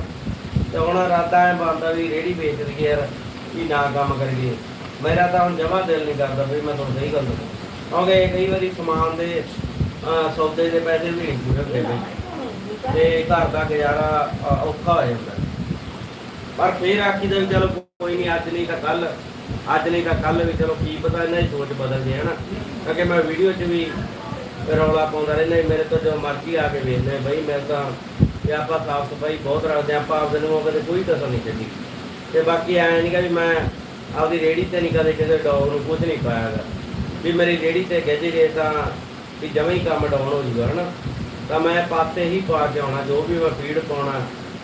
A: ਤੇ ਹੁਣ ਇਰਾਦਾ ਐ ਬੰਦਾ ਵੀ ਰੇੜੀ ਵੇਚ ਲਈਏ ਯਾਰ, ਵੀ ਨਾ ਕੰਮ ਕਰੀਏ। ਮੇਰਾ ਤਾਂ ਹੁਣ ਜਮਾ ਦਿਲ ਨਹੀਂ ਕਰਦਾ ਵੀ ਮੈਂ ਤੁਹਾਨੂੰ ਸਹੀ ਗੱਲ ਦੱਸਾਂ। ਕਿਉਂਕਿ ਕਈ ਵਾਰੀ ਸਮਾਨ ਦੇ ਸੌਦੇ ਦੇ ਪੈਸੇ ਵੀ ਨਹੀਂ ਪੂਰੇ ਹੁੰਦੇ ਤੇ ਘਰ ਦਾ ਗੁਜ਼ਾਰਾ ਔਖਾ ਹੋ ਜਾਂਦਾ। ਪਰ ਫੇਰ ਆਖੀ ਦਾ ਵੀ ਚਲੋ ਕੋਈ ਨਹੀਂ ਅੱਜ ਨਹੀਂ ਤਾਂ ਕੱਲ ਅੱਜ ਨਹੀਂ ਤਾਂ ਕੱਲ ਵੀ ਚਲੋ ਕੀ ਪਤਾ, ਇਹਨਾਂ ਦੀ ਸੋਚ ਬਦਲ ਜੇ ਹਨਾ ਕਿਉਂਕਿ ਮੈਂ ਵੀਡੀਓ 'ਚ ਵੀ ਰੌਲਾ ਪਾਉਂਦਾ ਰਹਿੰਦਾ ਮੇਰੇ ਤੋਂ ਜੋ ਮਰਜ਼ੀ ਆ ਕੇ ਵੇਖਦੇ ਬਈ ਮੈਂ ਤਾਂ ਜੇ ਆਪਾਂ ਸਾਫ਼ ਸਫ਼ਾਈ ਬਹੁਤ ਰੱਖਦੇ ਹਾਂ, ਆਪਾਂ ਆਪਦੇ ਨੂੰ ਕਦੇ ਕੋਈ ਕਸਰ ਨਹੀਂ ਛੱਡੀ ਤੇ ਬਾਕੀ ਐ ਨਹੀਂਗਾ ਵੀ ਮੈਂ ਆਪਦੀ ਰੇੜੀ ਤੇ ਨਹੀਂ ਕਦੇ ਕਿਸੇ ਡੌਗ ਨੂੰ ਕੁਝ ਨਹੀਂ ਪਾਇਆਗਾ। ਵੀ ਮੇਰੀ ਰੇੜੀ ਤੇ ਗਿੱਜ ਜੇ ਤਾਂ ਵੀ ਜਮਾਂ ਹੀ ਕੰਮ ਡਾਊਨ ਹੋ ਜੂਗਾ ਹਨਾ? ਤਾਂ ਮੈਂ ਪਾਸੇ ਹੀ ਪਾ ਕੇ ਆਉਣਾ ਜੋ ਵੀ ਮੈਂ ਫੀਡ ਪਾਉਣਾ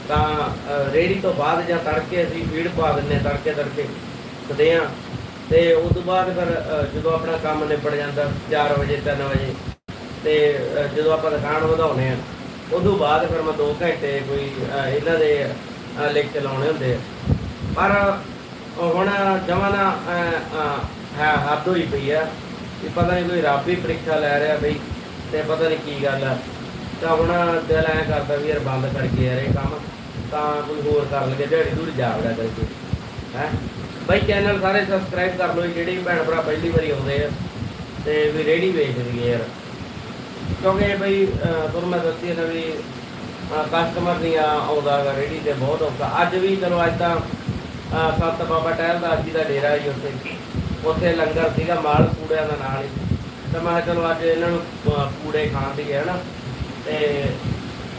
A: ਤਾਂ ਅ, ਰੇਹੜੀ ਤੋਂ ਬਾਅਦ ਜਾਂ ਤੜਕੇ ਅਸੀਂ ਫੀਡ ਪਾ ਦਿੰਨੇ ਹਾਂ, ਤੜਕੇ ਤੜਕੇ ਸਦੇ ਆ ਤੇ ਉਸ ਤੋਂ ਬਾਅਦ ਫਿਰ ਜਦੋਂ ਆਪਣਾ ਕੰਮ ਨਿਬੜ ਜਾਂਦਾ 4 ਵਜੇ 3 ਵਜੇ ਤੇ ਜਦੋਂ ਆਪਾਂ ਦੁਕਾਨ ਵਧਾਉਨੇ ਆ ਉਸ ਤੋਂ ਬਾਅਦ ਫਿਰ ਮੈਂ 2 ਘੰਟੇ ਕੋਈ ਇਹਨਾਂ ਦੇ ਲਿਖ ਲਾਉਣੇ ਹੁੰਦੇ ਆ। ਪਰ ਉਹ ਹੁਣ ਜਮਾਨਾ ਹੈ, ਹੱਦ ਹੋਈ ਪਈ ਆ ਵੀ ਪਤਾ ਨਹੀਂ ਕੋਈ ਰੱਬ ਹੀ ਪ੍ਰੀਖਿਆ ਲੈ ਰਿਹਾ ਬਈ, ਤੇ ਪਤਾ ਨਹੀਂ ਕੀ ਗੱਲ ਆ। ਤਾਂ ਹੁਣ ਦਿਲ ਐ ਕਰਦਾ ਵੀ ਯਾਰ ਬੰਦ ਕਰਕੇ ਯਾਰ ਇਹ ਕੰਮ, ਤਾਂ ਕੋਈ ਹੋਰ ਕਰ ਲਗੇ, ਦਿਹਾੜੀ ਦੂਰ ਜਾ ਵੜਾ ਕਰਕੇ ਹੈ। ਬਈ ਚੈਨਲ ਸਾਰੇ ਸਬਸਕ੍ਰਾਈਬ ਕਰ ਲਓ ਜਿਹੜੇ ਵੀ ਭੈਣ ਭਰਾ ਪਹਿਲੀ ਵਾਰੀ ਆਉਂਦੇ ਆ, ਤੇ ਵੀ ਰੇੜੀ ਵੇਚ ਦਈਏ ਯਾਰ। ਕਿਉਂਕਿ ਬਈ ਤੁਹਾਨੂੰ ਮੈਂ ਦੱਸੀ ਨਾ ਵੀ ਕਸਟਮਰ ਨਹੀਂ ਆ ਰੇੜੀ ਤੇ ਬਹੁਤ ਔਖਾ। ਅੱਜ ਵੀ ਚਲੋ ਅੱਜ ਤਾਂ ਸੱਤ ਬਾਬਾ ਟਹਿਲ ਦਾ ਜੀ ਦਾ ਡੇਰਾ ਜੀ ਉੱਥੇ। ਉੱਥੇ ਲੰਗਰ ਸੀਗਾ, ਮਾਲ ਕੂੜਿਆਂ ਦਾ ਨਾਲ ਹੀ। ਤਾਂ ਮੈਂ ਕਿਹਾ ਚਲੋ ਅੱਜ ਇਹਨਾਂ ਨੂੰ ਕੂੜੇ ਖਾਣ ਦੀ ਹੈ ਨਾ। ਤੇ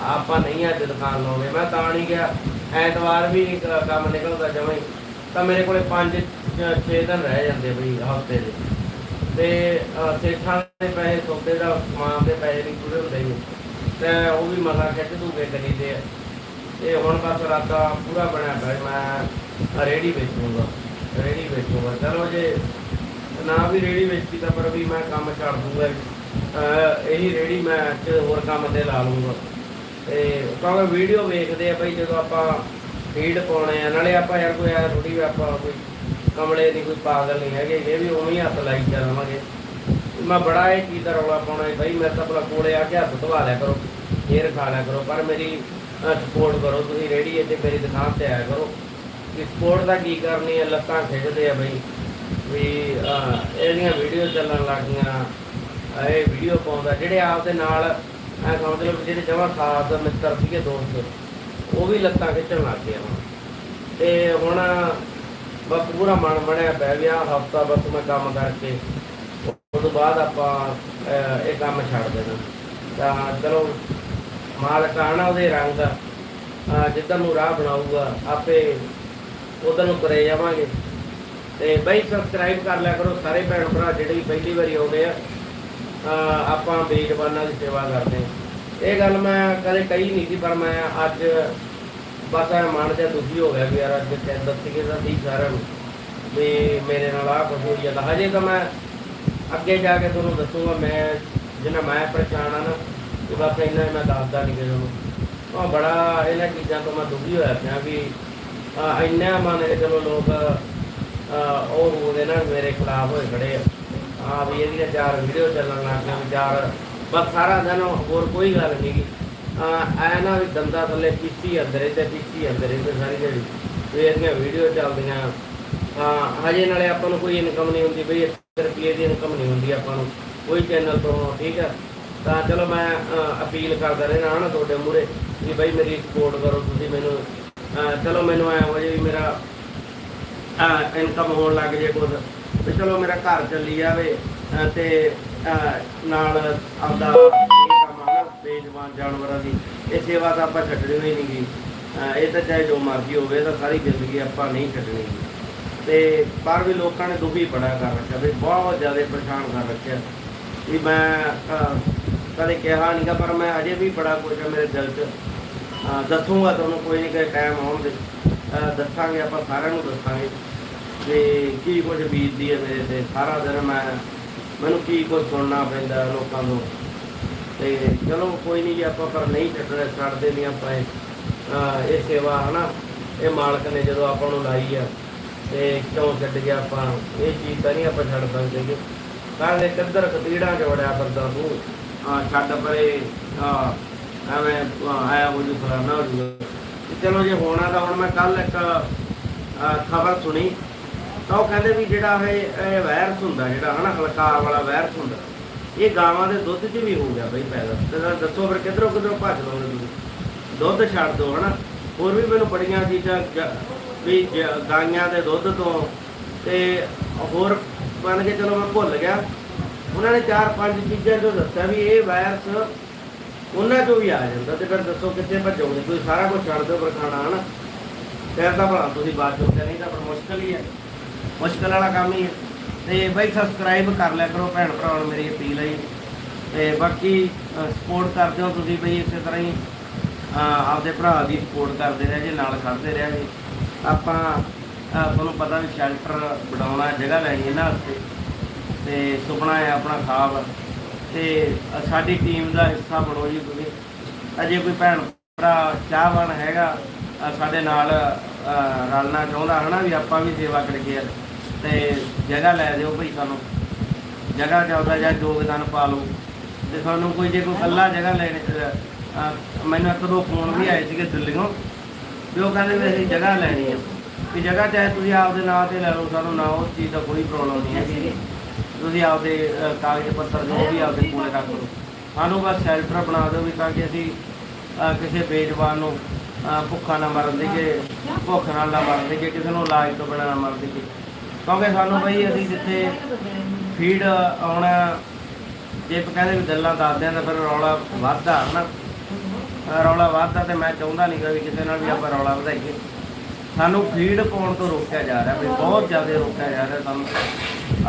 A: ਆਪਾਂ ਨਹੀਂ ਅੱਜ ਦੁਕਾਨ ਲਾਉਣੇ ਮੈਂ ਤਾਂ ਨਹੀਂ ਗਿਆ। ਐਤਵਾਰ ਵੀ ਕੰਮ ਨਿਕਲਦਾ ਜਮਾਂ ਹੀ। ਤਾਂ ਮੇਰੇ ਕੋਲੇ 5 6 ਦਿਨ ਰਹਿ ਜਾਂਦੇ ਬਈ ਹਫ਼ਤੇ ਦੇ। ਤੇ ਸੇਠਾਂ ਦੇ ਪੈਸੇ ਸੌਦੇ ਦਾ ਸਮਾਨ ਦੇ ਪੈਸੇ ਨਹੀਂ ਪੂਰੇ ਹੁੰਦੇ ਜੀ ਤੇ ਉਹ ਵੀ ਮਸਾ ਖਿੱਚ ਦੂਗੇ ਕਰੀ ਦੇ ਤੇ ਹੁਣ ਬਸ ਰਾਤਾ ਪੂਰਾ ਬਣਿਆ ਪਿਆ ਮੈਂ ਰੇੜੀ ਵੇਚੂਗਾ ਰੇੜੀ ਵੇਚੂਗਾ। ਚਲੋ ਜੇ ਨਾ ਵੀ ਰੇੜੀ ਵੇਚੀ ਤਾਂ ਪਰ ਵੀ ਮੈਂ ਕੰਮ ਛੱਡ ਦੂੰਗਾ। ਇਹੀ ਰੇੜੀ ਮੈਂ ਚ ਹੋਰ ਕੰਮ ਤੇ ਲਾ ਲੂੰਗਾ ਤੇ ਕਿਉਂਕਿ ਵੀਡੀਓ ਵੇਖਦੇ ਆ ਬਈ ਜਦੋਂ ਆਪਾਂ ਫੀਡ ਪਾਉਣੇ ਆ। ਨਾਲੇ ਆਪਾਂ ਯਾਰ ਕੋਈ ਐ ਥੋੜੀ ਆਪਾਂ ਕੋਈ ਕਮਲੇ ਦੀ ਕੋਈ ਪਾਗਲ ਨਹੀਂ ਹੈਗੇ, ਇਹ ਵੀ ਉਵੇਂ ਹੀ ਹੱਥ ਲਾਈ ਜਾਵਾਂਗੇ ਮੈਂ ਬੜਾ ਇਹ ਚੀਜ਼ ਦਾ ਰੌਲਾ ਪਾਉਣਾ ਹੈ ਬਈ ਮੈਂ ਤਾਂ ਭਲਾ ਕੋਲੇ ਆ ਕੇ ਹੱਥ ਧਵਾ ਲਿਆ ਕਰੋ ਇਹ ਰਖਾ ਲਿਆ ਕਰੋ, ਪਰ ਮੇਰੀ ਸਪੋਰਟ ਕਰੋ, ਤੁਸੀਂ ਰੇੜੀ ਇੱਥੇ ਮੇਰੀ ਦੁਕਾਨ ਤੇ ਆਇਆ ਕਰੋ। ਕਿ ਸਪੋਰਟ ਦਾ ਕੀ ਕਰਨੀ ਹੈ ਲੱਤਾਂ ਖਿੱਚਦੇ ਆ ਬਈ। ਵੀ ਇਹਦੀਆਂ ਵੀਡੀਓ ਚੱਲਣ ਲੱਗ ਗਈਆਂ ਇਹ ਵੀਡੀਓ ਪਾਉਂਦਾ, ਜਿਹੜੇ ਆਪ ਦੇ ਨਾਲ ਐ ਸਮਝ ਲਓ ਜਿਹੜੇ ਜਮਾ ਖਾਸ ਮਿੱਤਰ ਸੀਗੇ ਦੋਸਤ, ਉਹ ਵੀ ਲੱਤਾਂ ਖਿੱਚਣ ਲੱਗ ਗਏ ਹੁਣ। ਤੇ ਹੁਣ ਬਸ ਪੂਰਾ ਮਨ ਬਣਿਆ ਪੈ ਗਿਆ ਹਫਤਾ ਬਸ ਮੈਂ ਕੰਮ ਕਰਕੇ। ਉਸ ਤੋਂ ਬਾਅਦ ਆਪਾਂ ਇਹ ਕੰਮ ਛੱਡ ਦੇਣਾ। ਤਾਂ ਚਲੋ ਮਾਲਕ ਆਣਾ ਉਹਦੇ ਰੰਗ ਅਹ, ਜਿੱਧਰ ਨੂੰ ਰਾਹ ਬਣਾਊਗਾ ਆਪੇ ਉਧਰ ਨੂੰ ਤੁਰੇ ਜਾਵਾਂਗੇ। ਤੇ ਬਈ ਸਬਸਕ੍ਰਾਈਬ ਕਰ ਲਿਆ ਕਰੋ ਸਾਰੇ ਭੈਣ ਭਰਾ ਜਿਹੜੇ ਵੀ ਪਹਿਲੀ ਵਾਰੀ ਆਉਂਦੇ ਆ। ਆਪਾਂ ਬੇਜਵਾਨਾਂ ਦੀ ਸੇਵਾ ਕਰਦੇ ਹਾਂ। ਇਹ ਗੱਲ ਮੈਂ ਕਦੇ ਕਹੀ ਨਹੀਂ ਸੀ ਪਰ ਮੈਂ ਅੱਜ ਬਸ ਐ ਮਨ ਤੇ ਦੁਖੀ ਹੋ ਗਿਆ ਵੀ ਯਾਰ ਅੱਜ ਤੇ ਦੱਸੀਏ ਤਾਂ ਸੀ ਸਾਰਿਆਂ ਨੂੰ। ਵੀ ਮੇਰੇ ਨਾਲ ਆਹ ਕੁਝ ਹੋਈ ਜਾਂਦਾ। ਹਜੇ ਤਾਂ ਮੈਂ ਅੱਗੇ ਜਾ ਕੇ ਤੁਹਾਨੂੰ ਦੱਸੂਗਾ ਮੈਂ ਜਿੰਨਾ ਮੈਂ ਪਰੇਸ਼ਾਨ ਆ ਨਾ ਕਿ ਬਸ ਇੰਨਾ ਮੈਂ ਦੱਸਦਾ ਨਹੀਂ ਕਿਸੇ ਨੂੰ। ਉਹ ਬੜਾ ਇਹਨਾਂ ਚੀਜ਼ਾਂ ਤੋਂ ਮੈਂ ਦੁਖੀ ਹੋਇਆ ਪਿਆ ਵੀ ਇੰਨਾ ਮਨ ਕੇ ਚਲੋ ਲੋਕ ਅਹ, ਉਹ ਹੋਦੇ ਨਾ ਮੇਰੇ ਖਿਲਾਫ ਹੋਏ ਖੜੇ ਆ। ਹਾਂ ਵੀ ਇਹਦੀਆਂ ਚਾਰ ਵੀਡੀਓ ਚੱਲਣ ਲੱਗ ਗਈਆਂ ਵੀ ਚਾਰ ਬਸ ਸਾਰਾ ਦਿਨ ਹੋਰ ਕੋਈ ਗੱਲ ਨਹੀਂ ਐ ਨਾ ਵੀ ਦੰਦਾ ਥੱਲੇ ਪੀਸੀ ਅੰਦਰ ਇਹਦੇ ਪੀਸੀ ਅੰਦਰ ਇਹਦੇ ਸਾਰੀ ਜਿਹੜੀ ਵੀ ਵੀਡੀਓ ਚੱਲਦੀਆਂ। ਹਾਂ ਹਜੇ ਨਾਲੇ ਆਪਾਂ ਨੂੰ ਕੋਈ ਇਨਕਮ ਨਹੀਂ ਹੁੰਦੀ ਬਈ 1 ਰੁਪਏ ਦੀ ਇਨਕਮ ਨਹੀਂ ਹੁੰਦੀ ਆਪਾਂ ਨੂੰ ਕੋਈ ਚੈਨਲ ਤੋਂ ਠੀਕ ਆ? ਤਾਂ ਚਲੋ ਮੈਂ ਅਪੀਲ ਕਰਦਾ ਰਹਿਣਾ ਨਾ ਤੁਹਾਡੇ ਮੂਹਰੇ ਕਿ ਬਈ ਮੇਰੀ ਸਪੋਰਟ ਕਰੋ ਤੁਸੀਂ ਮੈਨੂੰ। ਚਲੋ ਮੈਨੂੰ ਐ ਹੋ ਜੇ ਵੀ ਮੇਰਾ ਇਨਕਮ ਹੋਣ ਲੱਗ ਜੇ ਕੁਝ ਵੀ ਚਲੋ ਮੇਰਾ ਘਰ ਚੱਲੀ ਜਾਵੇ ਅਹ, ਤੇ ਨਾਲ ਆਪਦਾ ਬੇਜਵਾਨ ਜਾਨਵਰਾਂ ਦੀ। ਇਹ ਸੇਵਾ ਤਾਂ ਆਪਾਂ ਛੱਡਣੀ ਹੋਈ ਨਹੀਂ ਗੀ ਇਹ ਤਾਂ ਚਾਹੇ ਜੋ ਮਰਜ਼ੀ ਹੋਵੇ ਇਹ ਤਾਂ ਸਾਰੀ ਜ਼ਿੰਦਗੀ ਆਪਾਂ ਨਹੀਂ ਛੱਡਣੀ। ਗੀ। ਤੇ ਪਰ ਵੀ ਲੋਕਾਂ ਨੇ ਦੁਖੀ ਬੜਾ ਕਰ ਰੱਖਿਆ ਵੀ ਬਹੁਤ ਜ਼ਿਆਦਾ ਪਰੇਸ਼ਾਨ ਕਰ ਰੱਖਿਆ। ਵੀ ਮੈਂ ਕਦੇ ਕਿਹਾ ਨਹੀਂਗਾ ਪਰ ਮੈਂ ਅਜੇ ਵੀ ਬੜਾ ਕੁਝ ਹੈ ਮੇਰੇ ਦਿਲ 'ਚ। ਅਹ, ਦੱਸੂਗਾ ਤੁਹਾਨੂੰ ਕੋਈ ਨਹੀਂ ਕਿ ਟਾਈਮ ਆਉਣ ਦੇ। ਦੱਸਾਂਗੇ ਆਪਾਂ ਸਾਰਿਆਂ ਨੂੰ ਦੱਸਾਂਗੇ। ਤੇ ਕੀ ਕੁਝ ਬੀਤਦੀ ਹੈ ਮੇਰੇ ਤੇ। ਸਾਰਾ ਦਿਨ ਮੈਂ ਮੈਨੂੰ ਕੀ ਕੁਝ ਸੁਣਨਾ ਪੈਂਦਾ ਲੋਕਾਂ ਤੋਂ। ਤੇ ਚਲੋ, ਕੋਈ ਨਹੀਂ ਜੀ, ਆਪਾਂ ਪਰ ਨਹੀਂ ਛੱਡਣਾ ਛੱਡਦੇ ਨਹੀਂ ਆਪਾਂ ਇਹ। ਇਹ ਸੇਵਾ, ਹਨਾ? ਇਹ ਮਾਲਕ ਨੇ ਜਦੋਂ ਆਪਾਂ ਨੂੰ ਲਾਈ ਆ, ਤੇ ਕਿਉਂ ਛੱਡ ਗਿਆ ਆਪਾਂ? ਇਹ ਚੀਜ਼ ਤਾਂ ਨਹੀਂ ਆਪਾਂ ਛੱਡ ਸਕਦੇ ਗੇ ਕੱਲ ਕਿੱਧਰ ਕਤੀੜਾਂ ਚ ਵੜਿਆ ਕਰਦਾ ਤੂੰ? ਆ ਛੱਡ ਪਰੇ। ਆ ਐਵੇਂ ਆਇਆ ਹੋ ਜੂ ਫਲਾਣਾ ਹੋ ਜੂਗਾ ਚਲੋ ਜੇ ਹੋਣਾ ਤਾਂ ਹੁਣ ਮੈਂ ਕੱਲ ਇੱਕ ਖਬਰ ਸੁਣੀ। ਤਾਂ ਉਹ ਕਹਿੰਦੇ ਵੀ ਜਿਹੜਾ ਇਹ ਇਹ ਵਾਇਰਸ ਹੁੰਦਾ, ਜਿਹੜਾ, ਹਨਾ, ਹਲਕਾ ਵਾਲਾ ਵਾਇਰਸ ਹੁੰਦਾ। ਇਹ ਗਾਵਾਂ ਦੇ ਦੁੱਧ 'ਚ ਵੀ ਹੋ ਗਿਆ ਬਈ ਪੈਦਾ। ਤੇ ਤਾਂ ਦੱਸੋ ਫਿਰ ਕਿੱਧਰੋਂ ਕਿੱਧਰੋਂ ਭੱਜ ਲਓਗੇ ਤੁਸੀਂ? ਦੁੱਧ ਛੱਡ ਦਿਓ, ਹਨਾ? ਹੋਰ ਵੀ ਮੈਨੂੰ ਬੜੀਆਂ ਚੀਜ਼ਾਂ ਵੀ ਗਾਈਆਂ ਦੇ ਦੁੱਧ ਤੋਂ ਤੇ ਹੋਰ ਮੰਨ ਕੇ ਚਲੋ ਮੈਂ ਭੁੱਲ ਗਿਆ। ਉਹਨਾਂ ਨੇ ਚਾਰ ਪੰਜ ਚੀਜ਼ਾਂ ਜੋ ਦੱਸਿਆ ਵੀ ਇਹ ਵਾਇਰਸ ਉਹਨਾਂ ਚੋਂ ਵੀ ਆ ਜਾਂਦਾ ਤੇ ਫਿਰ ਦੱਸੋ ਕਿੱਥੇ ਭੱਜੋਗੇ? ਤੁਸੀਂ ਸਾਰਾ ਕੁਝ ਛੱਡ ਦਿਓ ਪਰ ਖਾਣਾ, ਹਨਾ? ਫਿਰ ਤਾਂ ਭਲਾ ਤੁਸੀਂ ਬਾਅਦ ਚੋਂ ਨਹੀਂ ਤਾਂ ਫਿਰ ਮੁਸ਼ਕਲ ਹੀ ਹੈ। ਮੁਸ਼ਕਲ ਵਾਲਾ ਕੰਮ ਹੀ ਹੈ। ਤੇ ਬਾਈ ਸਬਸਕ੍ਰਾਈਬ ਕਰ ਲਿਆ ਕਰੋ ਭੈਣ ਭਰਾਵਾਂ ਨੂੰ ਮੇਰੀ ਅਪੀਲ ਹੈ ਜੀ। ਤੇ ਬਾਕੀ ਸਪੋਰਟ ਕਰਦੇ ਹੋ ਤੁਸੀਂ ਬਈ ਇਸੇ ਤਰ੍ਹਾਂ ਹੀ ਆਪਦੇ ਭਰਾ ਦੀ ਸਪੋਰਟ ਕਰਦੇ ਰਹੇ ਜੇ, ਨਾਲ ਖੜਦੇ ਰਹਿ ਜੀ। ਆਪਾਂ ਤੁਹਾਨੂੰ ਪਤਾ ਵੀ ਸ਼ੈਲਟਰ ਬਣਾਉਣਾ ਜਗ੍ਹਾ ਲੈਣੀ ਇਹਨਾਂ ਵਾਸਤੇ। ਤੇ ਸੁਪਨਾ ਹੈ ਆਪਣਾ ਖਾਬ। ਤੇ ਸਾਡੀ ਟੀਮ ਦਾ ਹਿੱਸਾ ਬਣੋ ਜੀ ਤੁਸੀਂ। ਅਜੇ ਕੋਈ ਭੈਣ ਭਰਾ ਚਾਹਵਾਨ ਹੈਗਾ ਸਾਡੇ ਨਾਲ ਰਲਣਾ ਚਾਹੁੰਦਾ, ਹਨਾ ਵੀ ਆਪਾਂ ਵੀ ਸੇਵਾ ਕਰਕੇ ਤੇ ਜਗ੍ਹਾ ਲੈ ਦਿਓ ਭਾਈ ਸਾਨੂੰ। ਜਗ੍ਹਾ ਚਾਹੁੰਦਾ ਜਾਂ ਯੋਗਦਾਨ ਪਾ ਲਓ। ਤੇ ਸਾਨੂੰ ਕੋਈ ਜੇ ਕੋਈ ਕੱਲਾ ਜਗ੍ਹਾ ਲੈਣ ਅ, ਮੈਨੂੰ ਇੱਕ ਦੋ ਫੋਨ ਵੀ ਆਏ ਸੀਗੇ ਦਿੱਲੀੋਂ ਵੀ ਉਹ ਕਹਿੰਦੇ ਵੀ ਅਸੀਂ ਜਗ੍ਹਾ ਲੈਣੀ ਆ। ਵੀ ਜਗ੍ਹਾ ਚਾਹੇ ਤੁਸੀਂ ਆਪਦੇ ਨਾਂ ਤੇ ਲੈ ਲਓ ਸਾਨੂੰ ਨਾ ਉਸ ਚੀਜ਼ ਦਾ ਕੋਈ ਪ੍ਰੋਬਲਮ ਨਹੀਂ ਹੈਗੀ। ਤੁਸੀਂ ਆਪਦੇ ਕਾਗਜ਼ ਪੱਤਰ ਜੋ ਵੀ ਆਪਦੇ ਕੋਲ ਰੱਖ ਲਓ। ਸਾਨੂੰ ਬਸ ਸ਼ੈਲਟਰ ਬਣਾ ਦਿਓ ਵੀ ਤਾਂ ਕਿ ਅਸੀਂ ਕਿਸੇ ਬੇਜਵਾਨ ਨੂੰ ਅ, ਭੁੱਖਾ ਨਾ ਮਰਨ ਦੇਈਏ ਭੁੱਖ ਨਾਲ ਨਾ ਮਰਨ ਦੇਈਏ ਕਿਸੇ ਨੂੰ ਇਲਾਜ ਤੋਂ ਬਿਨਾਂ ਨਾ ਮਰਨ ਦੇਈਏ। ਕਿਉਂਕਿ ਸਾਨੂੰ ਬਈ ਅਸੀਂ ਜਿੱਥੇ ਫੀਡ ਆਉਣਾ ਜੇ ਕਹਿੰਦੇ ਵੀ ਗੱਲਾਂ ਦੱਸਦੇ ਆ ਤਾਂ ਫਿਰ ਰੌਲਾ ਵੱਧਦਾ ਹਨਾ? ਅ, ਰੌਲਾ ਵੱਧਦਾ ਤੇ ਮੈਂ ਚਾਹੁੰਦਾ ਨਹੀਂ ਵੀ ਕਿਸੇ ਨਾਲ ਵੀ ਆਪਾਂ ਰੌਲਾ ਵਧਾਈਏ। ਸਾਨੂੰ ਫੀਡ ਪਾਉਣ ਤੋਂ ਰੋਕਿਆ ਜਾ ਰਿਹਾ ਵੀ ਬਹੁਤ ਜ਼ਿਆਦਾ ਰੋਕਿਆ ਜਾ ਰਿਹਾ ਸਾਨੂੰ।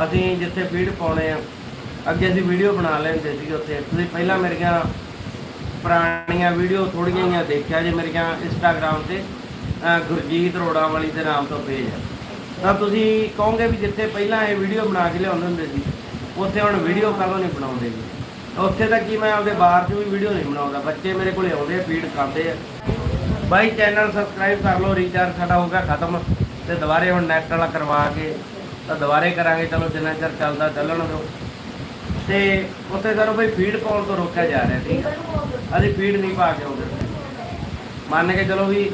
A: ਅਸੀਂ ਜਿੱਥੇ ਫੀਡ ਪਾਉਣੇ ਆ ਅੱਗੇ ਅਸੀਂ ਵੀਡੀਓ ਬਣਾ ਲੈਂਦੇ ਸੀਗੇ ਉੱਥੇ। ਤੁਸੀਂ ਪਹਿਲਾਂ ਮੇਰੀਆਂ ਪੁਰਾਣੀਆਂ ਵੀਡੀਓ ਥੋੜੀਆਂ ਜਿਹੀਆਂ ਦੇਖਿਆ ਜੇ ਮੇਰੀਆਂ ਇੰਸਟਾਗ੍ਰam ਤੇ ਗੁਰਜੀਤ ਰੋੜਾ ਵਾਲੀ ਦੇ ਨਾਮ ਤੋਂ ਪੇਜ ਹੈ ਤਾਂ ਤੁਸੀਂ ਕਹੋਗੇ ਵੀ ਜਿੱਥੇ ਪਹਿਲਾਂ ਇਹ ਵੀਡੀਓ ਬਣਾ ਕੇ ਲਿਆਉਂਦੇ ਹੁੰਦੇ ਸੀ, ਉੱਥੇ ਹੁਣ ਵੀਡੀਓ ਕਦੋਂ ਨਹੀਂ ਬਣਾਉਂਦੇ ਜੀ? ਉੱਥੇ ਤਾਂ ਕੀ ਮੈਂ ਆਪਦੇ ਬਾਹਰ 'ਚ ਵੀ ਵੀਡੀਓ ਨਹੀਂ ਬਣਾਉਂਦਾ, ਬੱਚੇ ਮੇਰੇ ਕੋਲੇ ਆਉਂਦੇ ਆ ਫੀਡ ਖਾਂਦੇ ਆ। ਬਾਈ ਚੈਨਲ ਸਬਸਕ੍ਰਾਈਬ ਕਰ ਲਓ ਰੀਚਾਰਜ ਸਾਡਾ ਹੋ ਗਿਆ ਖਤਮ ਤੇ ਦੁਬਾਰੇ ਹੁਣ ਨੈਟ ਵਾਲਾ ਕਰਵਾ ਕੇ ਤਾਂ ਦੁਬਾਰੇ ਕਰਾਂਗੇ, ਚਲੋ ਜਿੰਨਾ ਚਿਰ ਚੱਲਦਾ ਚੱਲਣ ਦਿਓ। ਤੇ ਉੱਥੇ ਸਾਨੂੰ ਬਈ ਫੀਡ ਪਾਉਣ ਤੋਂ ਰੋਕਿਆ ਜਾ ਰਿਹਾ ਠੀਕ ਅਸੀਂ ਫੀਡ ਨਹੀਂ ਪਾ ਕੇ ਆਉਂਦੇ। ਮੰਨ ਕੇ ਚਲੋ ਵੀ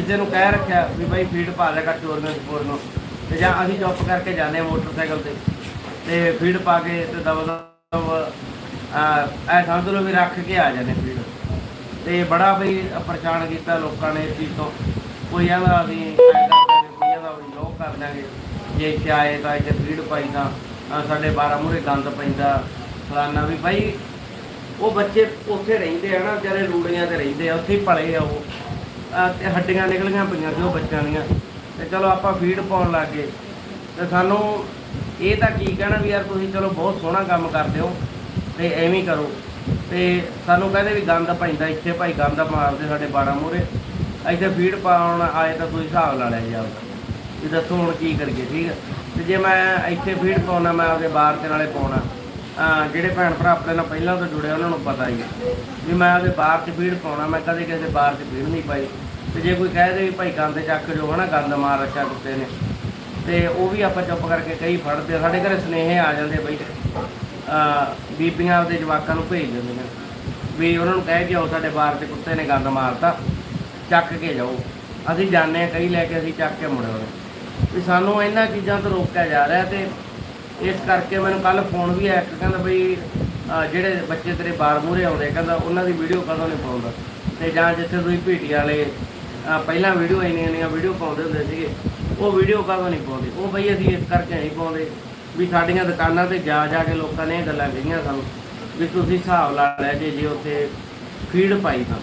A: ਕਿਸੇ ਨੂੰ ਕਹਿ ਰੱਖਿਆ ਵੀ ਬਾਈ ਫੀਡ ਪਾ ਲਿਆ ਕਰ ਚੋਰ ਨੂੰ ਤੇ ਜਾਂ ਅਸੀਂ ਚੁੱਪ ਕਰਕੇ ਜਾਂਦੇ ਹਾਂ ਮੋਟਰਸਾਈਕਲ ਤੇ। ਤੇ ਫੀਡ ਪਾ ਕੇ ਤੇ ਦਬ ਦਬ ਐ ਸਮਝ ਲਓ ਵੀ ਰੱਖ ਕੇ ਆ ਜਾਂਦੇ ਫੀਡ ਤੇ ਬੜਾ ਬਈ ਪਰੇਸ਼ਾਨ ਕੀਤਾ ਲੋਕਾਂ ਨੇ ਇਸ ਚੀਜ਼ ਤੋਂ। ਕੋਈ ਕਹਿੰਦਾ ਵੀ ਕਰ ਦਾਂਗੇ ਕੋਈ ਆਂਦਾ ਵੀ ਲੋਕ ਕਰ ਦਾਂਗੇ ਜੇ ਇੱਥੇ ਆਏ ਤਾਂ ਇੱਥੇ ਫੀਡ ਪਾਈ ਤਾਂ ਸਾਡੇ 12 ਮੂਰੇ ਗੰਦ ਪੈਂਦਾ। ਫਲਾਨਾ ਵੀ ਬਾਈ, ਉਹ ਬੱਚੇ ਉੱਥੇ ਰਹਿੰਦੇ ਆ ਨਾ, ਵਿਚਾਰੇ ਰੂੜੀਆਂ ਤੇ ਰਹਿੰਦੇ ਆ, ਉੱਥੇ ਹੀ ਪਲੇ ਆ ਉਹ। ਤੇ ਹੱਡੀਆਂ ਨਿਕਲੀਆਂ ਪਈਆਂ ਸੀ ਉਹ ਬੱਚਿਆਂ ਦੀਆਂ। ਤੇ ਚਲੋ ਆਪਾਂ ਫੀਡ ਪਾਉਣ ਲੱਗ ਗਏ। ਤੇ ਸਾਨੂੰ ਇਹ ਤਾਂ ਕੀ ਕਹਿਣਾ ਵੀ ਯਾਰ ਤੁਸੀਂ ਚਲੋ ਬਹੁਤ ਸੋਹਣਾ ਕੰਮ ਕਰਦੇ ਹੋ ਤੇ ਐਵੇਂ ਕਰੋ। ਤੇ ਸਾਨੂੰ ਕਹਿੰਦੇ ਵੀ ਗੰਦ ਪੈਂਦਾ ਇੱਥੇ ਭਾਈ, ਗੰਦ ਮਾਰਦੇ ਸਾਡੇ 12 ਮੂਰੇ ਇੱਥੇ ਫੀਡ ਪਾਉਣ ਆਏ ਤਾਂ ਕੋਈ ਹਿਸਾਬ ਲਾ ਲਿਆ ਜੀ ਵੀ ਦੱਸੋ ਹੁਣ ਕੀ ਕਰੀਏ, ਠੀਕ ਹੈ ਤੇ ਜੇ ਮੈਂ ਇੱਥੇ ਫੀਡ ਪਾਉਣਾ ਮੈਂ ਆਪਦੇ ਬਾਹਰ ਤੇ ਨਾਲੇ ਪਾਉਣਾ ਜਿਹੜੇ ਭੈਣ ਭਰਾ ਆਪਣੇ ਨਾਲ ਪਹਿਲਾਂ ਤੋਂ ਜੁੜੇ ਉਹਨਾਂ ਨੂੰ ਪਤਾ ਹੀ ਹੈ ਵੀ ਮੈਂ ਉਹਦੇ ਬਾਹਰ 'ਚ ਫੀਡ ਪਾਉਣਾ, ਮੈਂ ਕਦੇ ਕਿਸੇ ਦੇ ਬਾਹਰ 'ਚ ਫੀਡ ਨਹੀਂ ਪਾਈ। ਤੇ ਜੇ ਕੋਈ ਕਹਿ ਦੇ ਵੀ ਭਾਈ ਗੰਦ ਚੱਕ ਜੋ ਹਨਾ, ਗੰਦ ਮਾਰ ਰੱਖਿਆ ਕੁੱਤੇ ਨੇ, ਤੇ ਉਹ ਵੀ ਆਪਾਂ ਚੁੱਪ ਕਰਕੇ ਕਈ ਫੜਦੇ ਸਾਡੇ ਘਰੇ ਸਨੇਹੇ ਆ ਜਾਂਦੇ ਬਈ ਬੀਬੀਆਂ ਆਪਦੇ ਜਵਾਕਾਂ ਨੂੰ ਭੇਜ ਦਿੰਦੇ ਨੇ ਵੀ ਉਹਨਾਂ ਨੂੰ ਕਹਿ ਕੇ ਆਓ ਸਾਡੇ ਬਾਹਰ 'ਚ ਕੁੱਤੇ ਨੇ ਗੰਦ ਮਾਰਤਾ, ਚੱਕ ਕੇ ਜਾਓ। ਅਸੀਂ ਜਾਂਦੇ ਆ, ਕਈ ਲੈ ਕੇ ਅਸੀਂ ਚੱਕ ਕੇ ਮੁੜੇ ਆਉਂਦੇ ਵੀ ਸਾਨੂੰ ਇਹਨਾਂ ਚੀਜ਼ਾਂ ਤੋਂ ਰੋਕਿਆ ਜਾ ਰਿਹਾ ਤੇ ਇਸ ਕਰਕੇ ਮੈਨੂੰ ਕੱਲ ਫੋਨ ਵੀ ਆਇਆ ਕਿ ਕਹਿੰਦਾ ਬਈ ਜਿਹੜੇ ਬੱਚੇ ਤੇਰੇ ਬਾਰ ਮੂਰੇ ਆਉਂਦੇ ਕਹਿੰਦਾ ਉਹਨਾਂ ਦੀ ਵੀਡੀਓ ਕਦੋਂ ਨਹੀਂ ਪਾਉਂਦਾ। ਤੇ ਜਾਂ ਜਿੱਥੇ ਤੁਸੀਂ ਭੀਟੀ ਵਾਲੇ ਪਹਿਲਾਂ ਵੀਡੀਓ ਇੰਨੀਆਂ ਇੰਨੀਆਂ ਵੀਡੀਓ ਪਾਉਂਦੇ ਹੁੰਦੇ ਸੀਗੇ, ਉਹ ਵੀਡੀਓ ਕਦੋਂ ਨਹੀਂ ਪਾਉਂਦੇ? ਉਹ ਬਈ ਅਸੀਂ ਇਸ ਕਰਕੇ ਨਹੀਂ ਪਾਉਂਦੇ ਵੀ ਸਾਡੀਆਂ ਦੁਕਾਨਾਂ ਤੇ ਜਾ ਜਾ ਕੇ ਲੋਕਾਂ ਨੇ ਇਹ ਗੱਲਾਂ ਕਹੀਆਂ ਸਾਨੂੰ ਵੀ ਤੁਸੀਂ ਹਿਸਾਬ ਲਾ ਲਿਆ ਜੇ ਜੇ ਉੱਥੇ ਫੀਡ ਪਾਈ ਤਾਂ।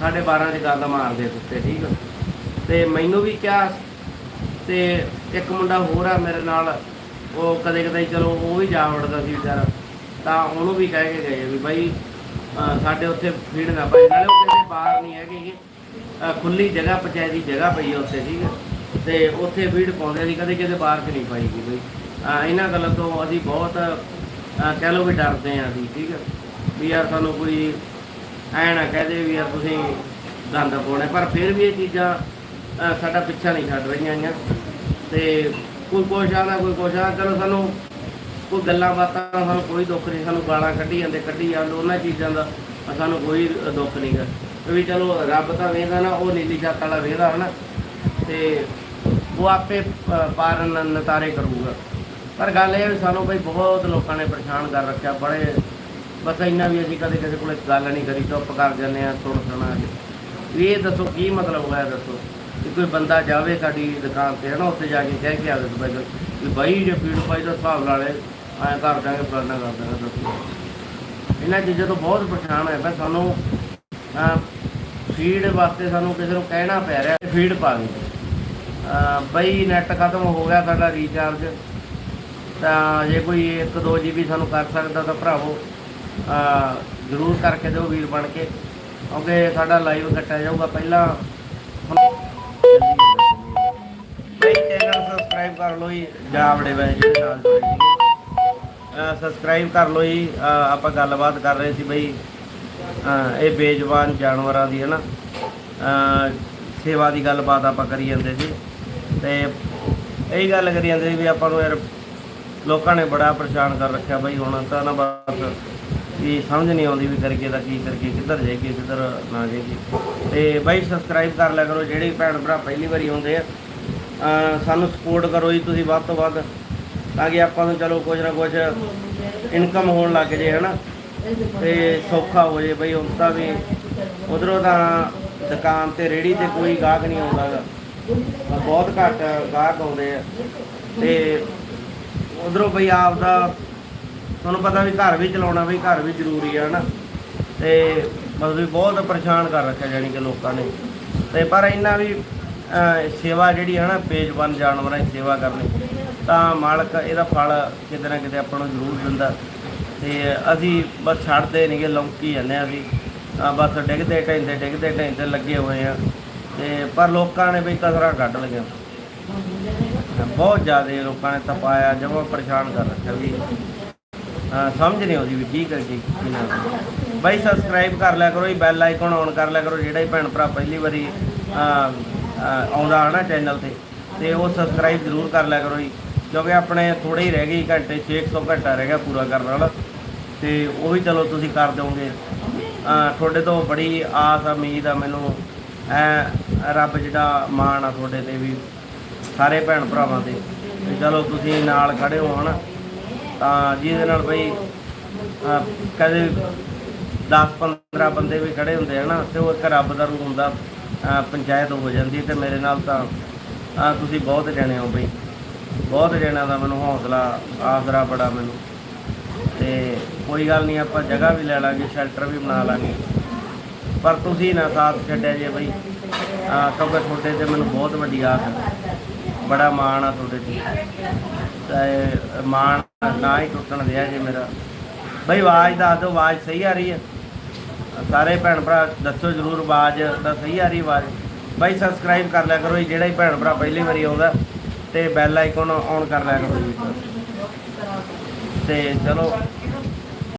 A: ਸਾਡੇ 12 ਚ ਗੱਲ ਮਾਰਦੇ ਕੁੱਤੇ ਠੀਕ ਆ। ਤੇ ਮੈਨੂੰ ਵੀ ਕਿਹਾ ਤੇ ਇੱਕ ਮੁੰਡਾ ਹੋਰ ਆ ਮੇਰੇ ਨਾਲ ਉਹ ਕਦੇ ਕਦੇ ਚਲੋ ਉਹ ਵੀ ਜਾ ਵੜਦਾ ਸੀ ਵਿਚਾਰਾ। ਤਾਂ ਉਹਨੂੰ ਵੀ ਕਹਿ ਕੇ ਗਏ ਵੀ ਬਾਈ ਸਾਡੇ ਉੱਥੇ ਫੀਡ ਨਾ ਪਾਈ। ਨਾਲੇ ਉਹ ਕਹਿੰਦੇ ਬਾਹਰ ਨਹੀਂ ਹੈਗੇ ਗੇ। ਖੁੱਲੀ ਜਗ੍ਹਾ, ਪੰਚਾਇਤੀ ਜਗ੍ਹਾ ਪਈ ਆ ਉੱਥੇ, ਠੀਕ ਆ। ਤੇ ਉੱਥੇ ਫੀਡ ਪਾਉਂਦੇ ਸੀ ਕਦੇ ਕਿਤੇ ਬਾਹਰ 'ਚ ਨਹੀਂ ਪਾਈ ਗਈ ਬਈ। ਇਹਨਾਂ ਗੱਲਾਂ ਤੋਂ ਅਸੀਂ ਬਹੁਤ ਕਹਿ ਲਓ ਵੀ ਡਰਦੇ ਆ ਅਸੀਂ, ਠੀਕ ਆ। ਵੀ ਯਾਰ ਸਾਨੂੰ ਕੋਈ ਐ ਨਾ ਕਹਦੇ ਵੀ ਯਾਰ ਤੁਸੀਂ ਗੰਦ ਪਾਉਣੇ। ਪਰ ਫਿਰ ਵੀ ਇਹ ਚੀਜ਼ਾਂ ਸਾਡਾ ਪਿੱਛਾ ਨਹੀਂ ਛੱਡ ਰਹੀਆਂ ਹੈਗੀਆਂ ਤੇ ਕੋਈ ਕੁਛ ਆਂਦਾ ਕੋਈ ਕੁਛ ਆਦਾ ਚਲੋ ਸਾਨੂੰ ਕੋਈ ਗੱਲਾਂ ਬਾਤਾਂ ਦਾ ਸਾਨੂੰ ਕੋਈ ਦੁੱਖ ਨਹੀਂ, ਸਾਨੂੰ ਗਾਲਾਂ ਕੱਢੀ ਜਾਂਦੇ ਕੱਢੀ ਜਾਂਦੇ, ਉਹਨਾਂ ਚੀਜ਼ਾਂ ਦਾ ਸਾਨੂੰ ਕੋਈ ਦੁੱਖ ਨਹੀਂਗਾ ਵੀ ਚਲੋ ਰੱਬ ਤਾਂ ਵੇਖਦਾ ਨਾ, ਉਹ ਨੀਲੀ ਛੱਤ ਵਾਲਾ ਵੇਖਦਾ ਹਨਾ। ਤੇ ਉਹ ਆਪੇ ਪ- ਪਾਰ ਨਤਾਰੇ ਕਰੂਗਾ। ਪਰ ਗੱਲ ਇਹ ਵੀ ਸਾਨੂੰ ਬਈ ਬਹੁਤ ਲੋਕਾਂ ਨੇ ਪਰੇਸ਼ਾਨ ਕਰ ਰੱਖਿਆ, ਬੜੇ, ਬਸ ਇੰਨਾ ਵੀ ਅਸੀਂ ਕਦੇ ਕਿਸੇ ਕੋਲੇ ਗੱਲ ਨਹੀਂ ਕਰੀ, ਚੁੱਪ ਕਰ ਜਾਂਦੇ ਆ ਸੁਣ ਸੁਣਾ ਕੇ। ਵੀ ਇਹ ਦੱਸੋ, ਕੀ ਮਤਲਬ ਹੋਇਆ ਦੱਸੋ? ਕਿ ਕੋਈ ਬੰਦਾ ਜਾਵੇ ਸਾਡੀ ਦੁਕਾਨ ਤੇ, ਹਨਾ, ਉੱਥੇ ਜਾ ਕੇ ਕਹਿ ਕੇ ਆਵੇ ਦੁਬਈ ਵੀ ਬਾਈ ਜੇ ਫੀਡ ਪਾਈ ਦਾ ਹਿਸਾਬ ਲਾ ਲੈ ਐਂ ਕਰ ਦਾਂਗੇ ਫਲਾਨਾ ਕਰ ਦਾਂਗੇ ਦੱਸੋ ਇਹਨਾਂ ਚੀਜ਼ਾਂ ਤੋਂ ਬਹੁਤ ਪਰੇਸ਼ਾਨ ਹੋਇਆ ਮੈਂ, ਸਾਨੂੰ ਫੀਡ ਵਾਸਤੇ ਸਾਨੂੰ ਕਿਸੇ ਨੂੰ ਕਹਿਣਾ ਪੈ ਰਿਹਾ ਫੀਡ ਪਾ ਦੇ। ਬਈ ਨੈਟ ਖਤਮ ਹੋ ਗਿਆ ਸਾਡਾ ਰੀਚਾਰਜ ਤਾਂ ਜੇ ਕੋਈ 1-2 ਜੀਬੀ ਸਾਨੂੰ ਕਰ ਸਕਦਾ ਤਾਂ ਭਰਾਵੋ ਜ਼ਰੂਰ ਕਰਕੇ ਦਿਓ ਵੀਰ ਬਣ ਕੇ, ਕਿਉਂਕਿ ਸਾਡਾ ਲਾਈਵ ਕੱਟਿਆ ਜਾਊਗਾ ਪਹਿਲਾਂ। ਬਈ ਚੈਨਲ ਸਬਸਕ੍ਰਾਈਬ ਕਰ ਲਓ ਜੀ ਜਾਵੜੇ ਵੈਸੇ ਜਿਹੜੇ ਨਾਲ ਜੁੜੇ ਸੀਗੇ। ਸਬਸਕ੍ਰਾਈਬ ਕਰ ਲਓ ਜੀ ਆਪਾਂ ਗੱਲਬਾਤ ਕਰ ਰਹੇ ਸੀ ਬਈ ਇਹ ਬੇਜ਼ਬਾਨ ਜਾਨਵਰਾਂ ਦੀ ਹੈ ਨਾ ਸੇਵਾ ਦੀ ਗੱਲਬਾਤ ਆਪਾਂ ਕਰੀ ਜਾਂਦੇ ਸੀ। ਤੇ ਇਹੀ ਗੱਲ ਕਰੀ ਜਾਂਦੇ ਸੀ ਵੀ ਆਪਾਂ ਨੂੰ ਯਾਰ ਲੋਕਾਂ ਨੇ ਬੜਾ ਪਰੇਸ਼ਾਨ ਕਰ ਰੱਖਿਆ ਬਈ, ਹੁਣ ਤਾਂ ਨਾ ਬਸ ਵੀ ਸਮਝ ਨਹੀਂ ਆਉਂਦੀ ਵੀ ਕਰਕੇ ਤਾਂ ਕੀ ਕਰਕੇ ਕਿੱਧਰ ਜਾਈਏ, ਕਿੱਧਰ ਨਾ ਜਾਈਏ। ਤੇ ਬਾਈ ਸਬਸਕ੍ਰਾਈਬ ਕਰ ਲਿਆ ਕਰੋ, ਜਿਹੜੇ ਭੈਣ ਭਰਾ ਪਹਿਲੀ ਵਾਰੀ ਆਉਂਦੇ ਆ। ਸਾਨੂੰ ਸਪੋਰਟ ਕਰੋ ਜੀ ਤੁਸੀਂ ਵੱਧ ਤੋਂ ਵੱਧ, ਤਾਂ ਕਿ ਆਪਾਂ ਨੂੰ ਚਲੋ ਕੁਝ ਨਾ ਕੁਝ ਇਨਕਮ ਹੋਣ ਲੱਗ ਜੇ, ਹਨਾ? ਤੇ ਸੌਖਾ ਹੋ ਜੇ ਬਈ, ਹੁਣ ਤਾਂ ਵੀ ਉਧਰੋਂ ਤਾਂ ਦੁਕਾਨ ਤੇ ਰੇੜੀ ਤੇ ਕੋਈ ਗਾਹਕ ਨਹੀਂ ਆਉਂਦਾ ਗਾ। ਬਹੁਤ ਘੱਟ ਗਾਹਕ ਆਉਂਦੇ ਆ। ਤੇ ਉਧਰੋਂ ਬਈ ਆਪ ਦਾ ਤੁਹਾਨੂੰ ਪਤਾ ਵੀ ਘਰ ਵੀ ਚਲਾਉਣਾ ਬਈ, ਘਰ ਵੀ ਜ਼ਰੂਰੀ ਆ, ਹਨਾ? ਤੇ ਮਤਲਬ ਵੀ ਬਹੁਤ ਪਰੇਸ਼ਾਨ ਕਰ ਰੱਖਿਆ ਜਾਣੀ ਕਿ ਲੋਕਾਂ ਨੇ। ਤੇ ਪਰ ਇੰਨਾ ਵੀ ਸੇਵਾ ਜਿਹੜੀ ਹੈ ਨਾ ਬੇਜ਼ਬਾਨ ਜਾਨਵਰਾਂ ਦੀ ਸੇਵਾ ਕਰਨੀ, ਤਾਂ ਮਾਲਕ ਇਹਦਾ ਫਲ ਕਿਤੇ ਨਾ ਕਿਤੇ ਆਪਾਂ ਨੂੰ ਜ਼ਰੂਰ ਦਿੰਦਾ। ਤੇ ਅਸੀਂ ਬਸ ਛੱਡਦੇ ਨਹੀਂਗੇ ਲੌਂਕੀ ਜਾਂਦੇ ਹਾਂ ਅਸੀਂ। ਬਸ ਡਿੱਗਦੇ ਢੈਂਦੇ ਡਿੱਗਦੇ ਢੈਂਦੇ ਲੱਗੇ ਹੋਏ ਆ ਤੇ ਪਰ ਲੋਕਾਂ ਨੇ ਵੀ ਕਸਰਾਂ ਕੱਢ ਲਈਆਂ। ਬਹੁਤ ਜ਼ਿਆਦਾ ਲੋਕਾਂ ਨੇ ਤਪਾਇਆ, ਜਮਾ ਪਰੇਸ਼ਾਨ ਕਰ ਰੱਖਿਆ ਵੀ। ਸਮਝ ਨਹੀਂ ਆਉਂਦੀ ਵੀ ਕੀ ਕਰੀਏ, ਕੀ ਨਾ ਕਰੀਏ। ਬਾਈ ਸਬਸਕ੍ਰਾਈਬ ਕਰ ਲਿਆ ਕਰੋ ਜੀ ਬੈਲ ਆਈਕਨ ਔਨ ਕਰ ਲਿਆ ਕਰੋ ਜਿਹੜਾ ਹੀ ਭੈਣ ਭਰਾ ਪਹਿਲੀ ਵਾਰੀ ਆਉਂਦਾ ਹੈ ਨਾ ਚੈਨਲ ਤੇ ਤੇ ਉਹ ਸਬਸਕ੍ਰਾਈਬ ਜ਼ਰੂਰ ਕਰ ਲਿਆ ਕਰੋ ਜੀ ਕਿਉਂਕਿ ਆਪਣੇ ਥੋੜੇ ਹੀ ਰਹਿ ਗਏ ਘੰਟੇ 600 ਘੰਟਾ ਰਹਿ ਗਿਆ ਪੂਰਾ ਕਰਨ ਵਾਲਾ ਤੇ ਉਹ ਵੀ ਚਲੋ ਤੁਸੀਂ ਕਰ ਦਿਓਗੇ। ਤੁਹਾਡੇ ਤੋਂ ਬੜੀ ਆਸ ਆ, ਉਮੀਦ ਆ ਮੈਨੂੰ ਐ ਰੱਬ ਜਿਹੜਾ ਮਾਣ ਆ ਤੁਹਾਡੇ ਤੇ ਵੀ ਸਾਰੇ ਭੈਣ ਭਰਾਵਾਂ ਤੇ ਚਲੋ ਤੁਸੀਂ ਨਾਲ ਖੜੇ ਹੋ ਹਨਾ ਤਾਂ ਜਿਹਦੇ ਨਾਲ ਬਈ ਕਦੇ 10 15 ਬੰਦੇ ਵੀ ਖੜੇ ਹੁੰਦੇ ਆ ਨਾ ਤੇ ਉਹ ਇੱਕ ਰੱਬ ਦਾ ਰੂਪ ਹੁੰਦਾ ਪੰਚਾਇਤ ਹੋ ਜਾਂਦੀ ਤੇ ਮੇਰੇ ਨਾਲ ਤਾਂ ਅਹ, ਤੁਸੀਂ ਬਹੁਤ ਜਣੇ ਹੋ ਬਈ। ਬਹੁਤ ਜਣਿਆਂ ਦਾ ਮੈਨੂੰ ਹੌਸਲਾ ਆਸਰਾ ਬੜਾ ਮੈਨੂੰ। ਤੇ ਕੋਈ ਗੱਲ ਨਹੀਂ ਆਪਾਂ ਜਗ੍ਹਾ ਵੀ ਲੈ ਲਾਂਗੇ ਸ਼ੈਲਟਰ ਵੀ ਬਣਾ ਲਾਂਗੇ। ਪਰ ਤੁਸੀਂ ਨਾ ਸਾਥ ਛੱਡਿਆ ਜੇ ਬਈ। ਅਹ, ਕਿਉਂਕਿ ਤੁਹਾਡੇ ਤੇ ਮੈਨੂੰ ਬਹੁਤ ਵੱਡੀ ਆਸ ਹੈ ਬੜਾ ਮਾਣ ਆ ਤੁਹਾਡੇ ਤੇ। ਤੇ ਮਾਣ ਨਾ ਹੀ ਟੁੱਟਣ ਦਿਆ ਜੇ ਮੇਰਾ। ਬਈ ਆਵਾਜ਼ ਦੱਸ ਦਿਓ ਆਵਾਜ਼ ਸਹੀ ਆ ਰਹੀ ਹੈ ਸਾਰੇ ਭੈਣ ਭਰਾ ਦੱਸੋ ਜਰੂਰ ਆਵਾਜ਼, ਤਾਂ ਸਹੀ ਆ ਰਹੀ ਆਵਾਜ਼। ਬਾਈ ਸਬਸਕ੍ਰਾਈਬ ਕਰ ਲਿਆ ਕਰੋ ਜੀ, ਜਿਹੜਾ ਹੀ ਭੈਣ ਭਰਾ ਪਹਿਲੀ ਵਾਰੀ ਆਉਂਦਾ, ਤੇ ਬੈਲ ਆਈਕਨ ਔਨ ਕਰ ਲਿਆ ਕਰੋ ਜੀ। ਤੇ ਚਲੋ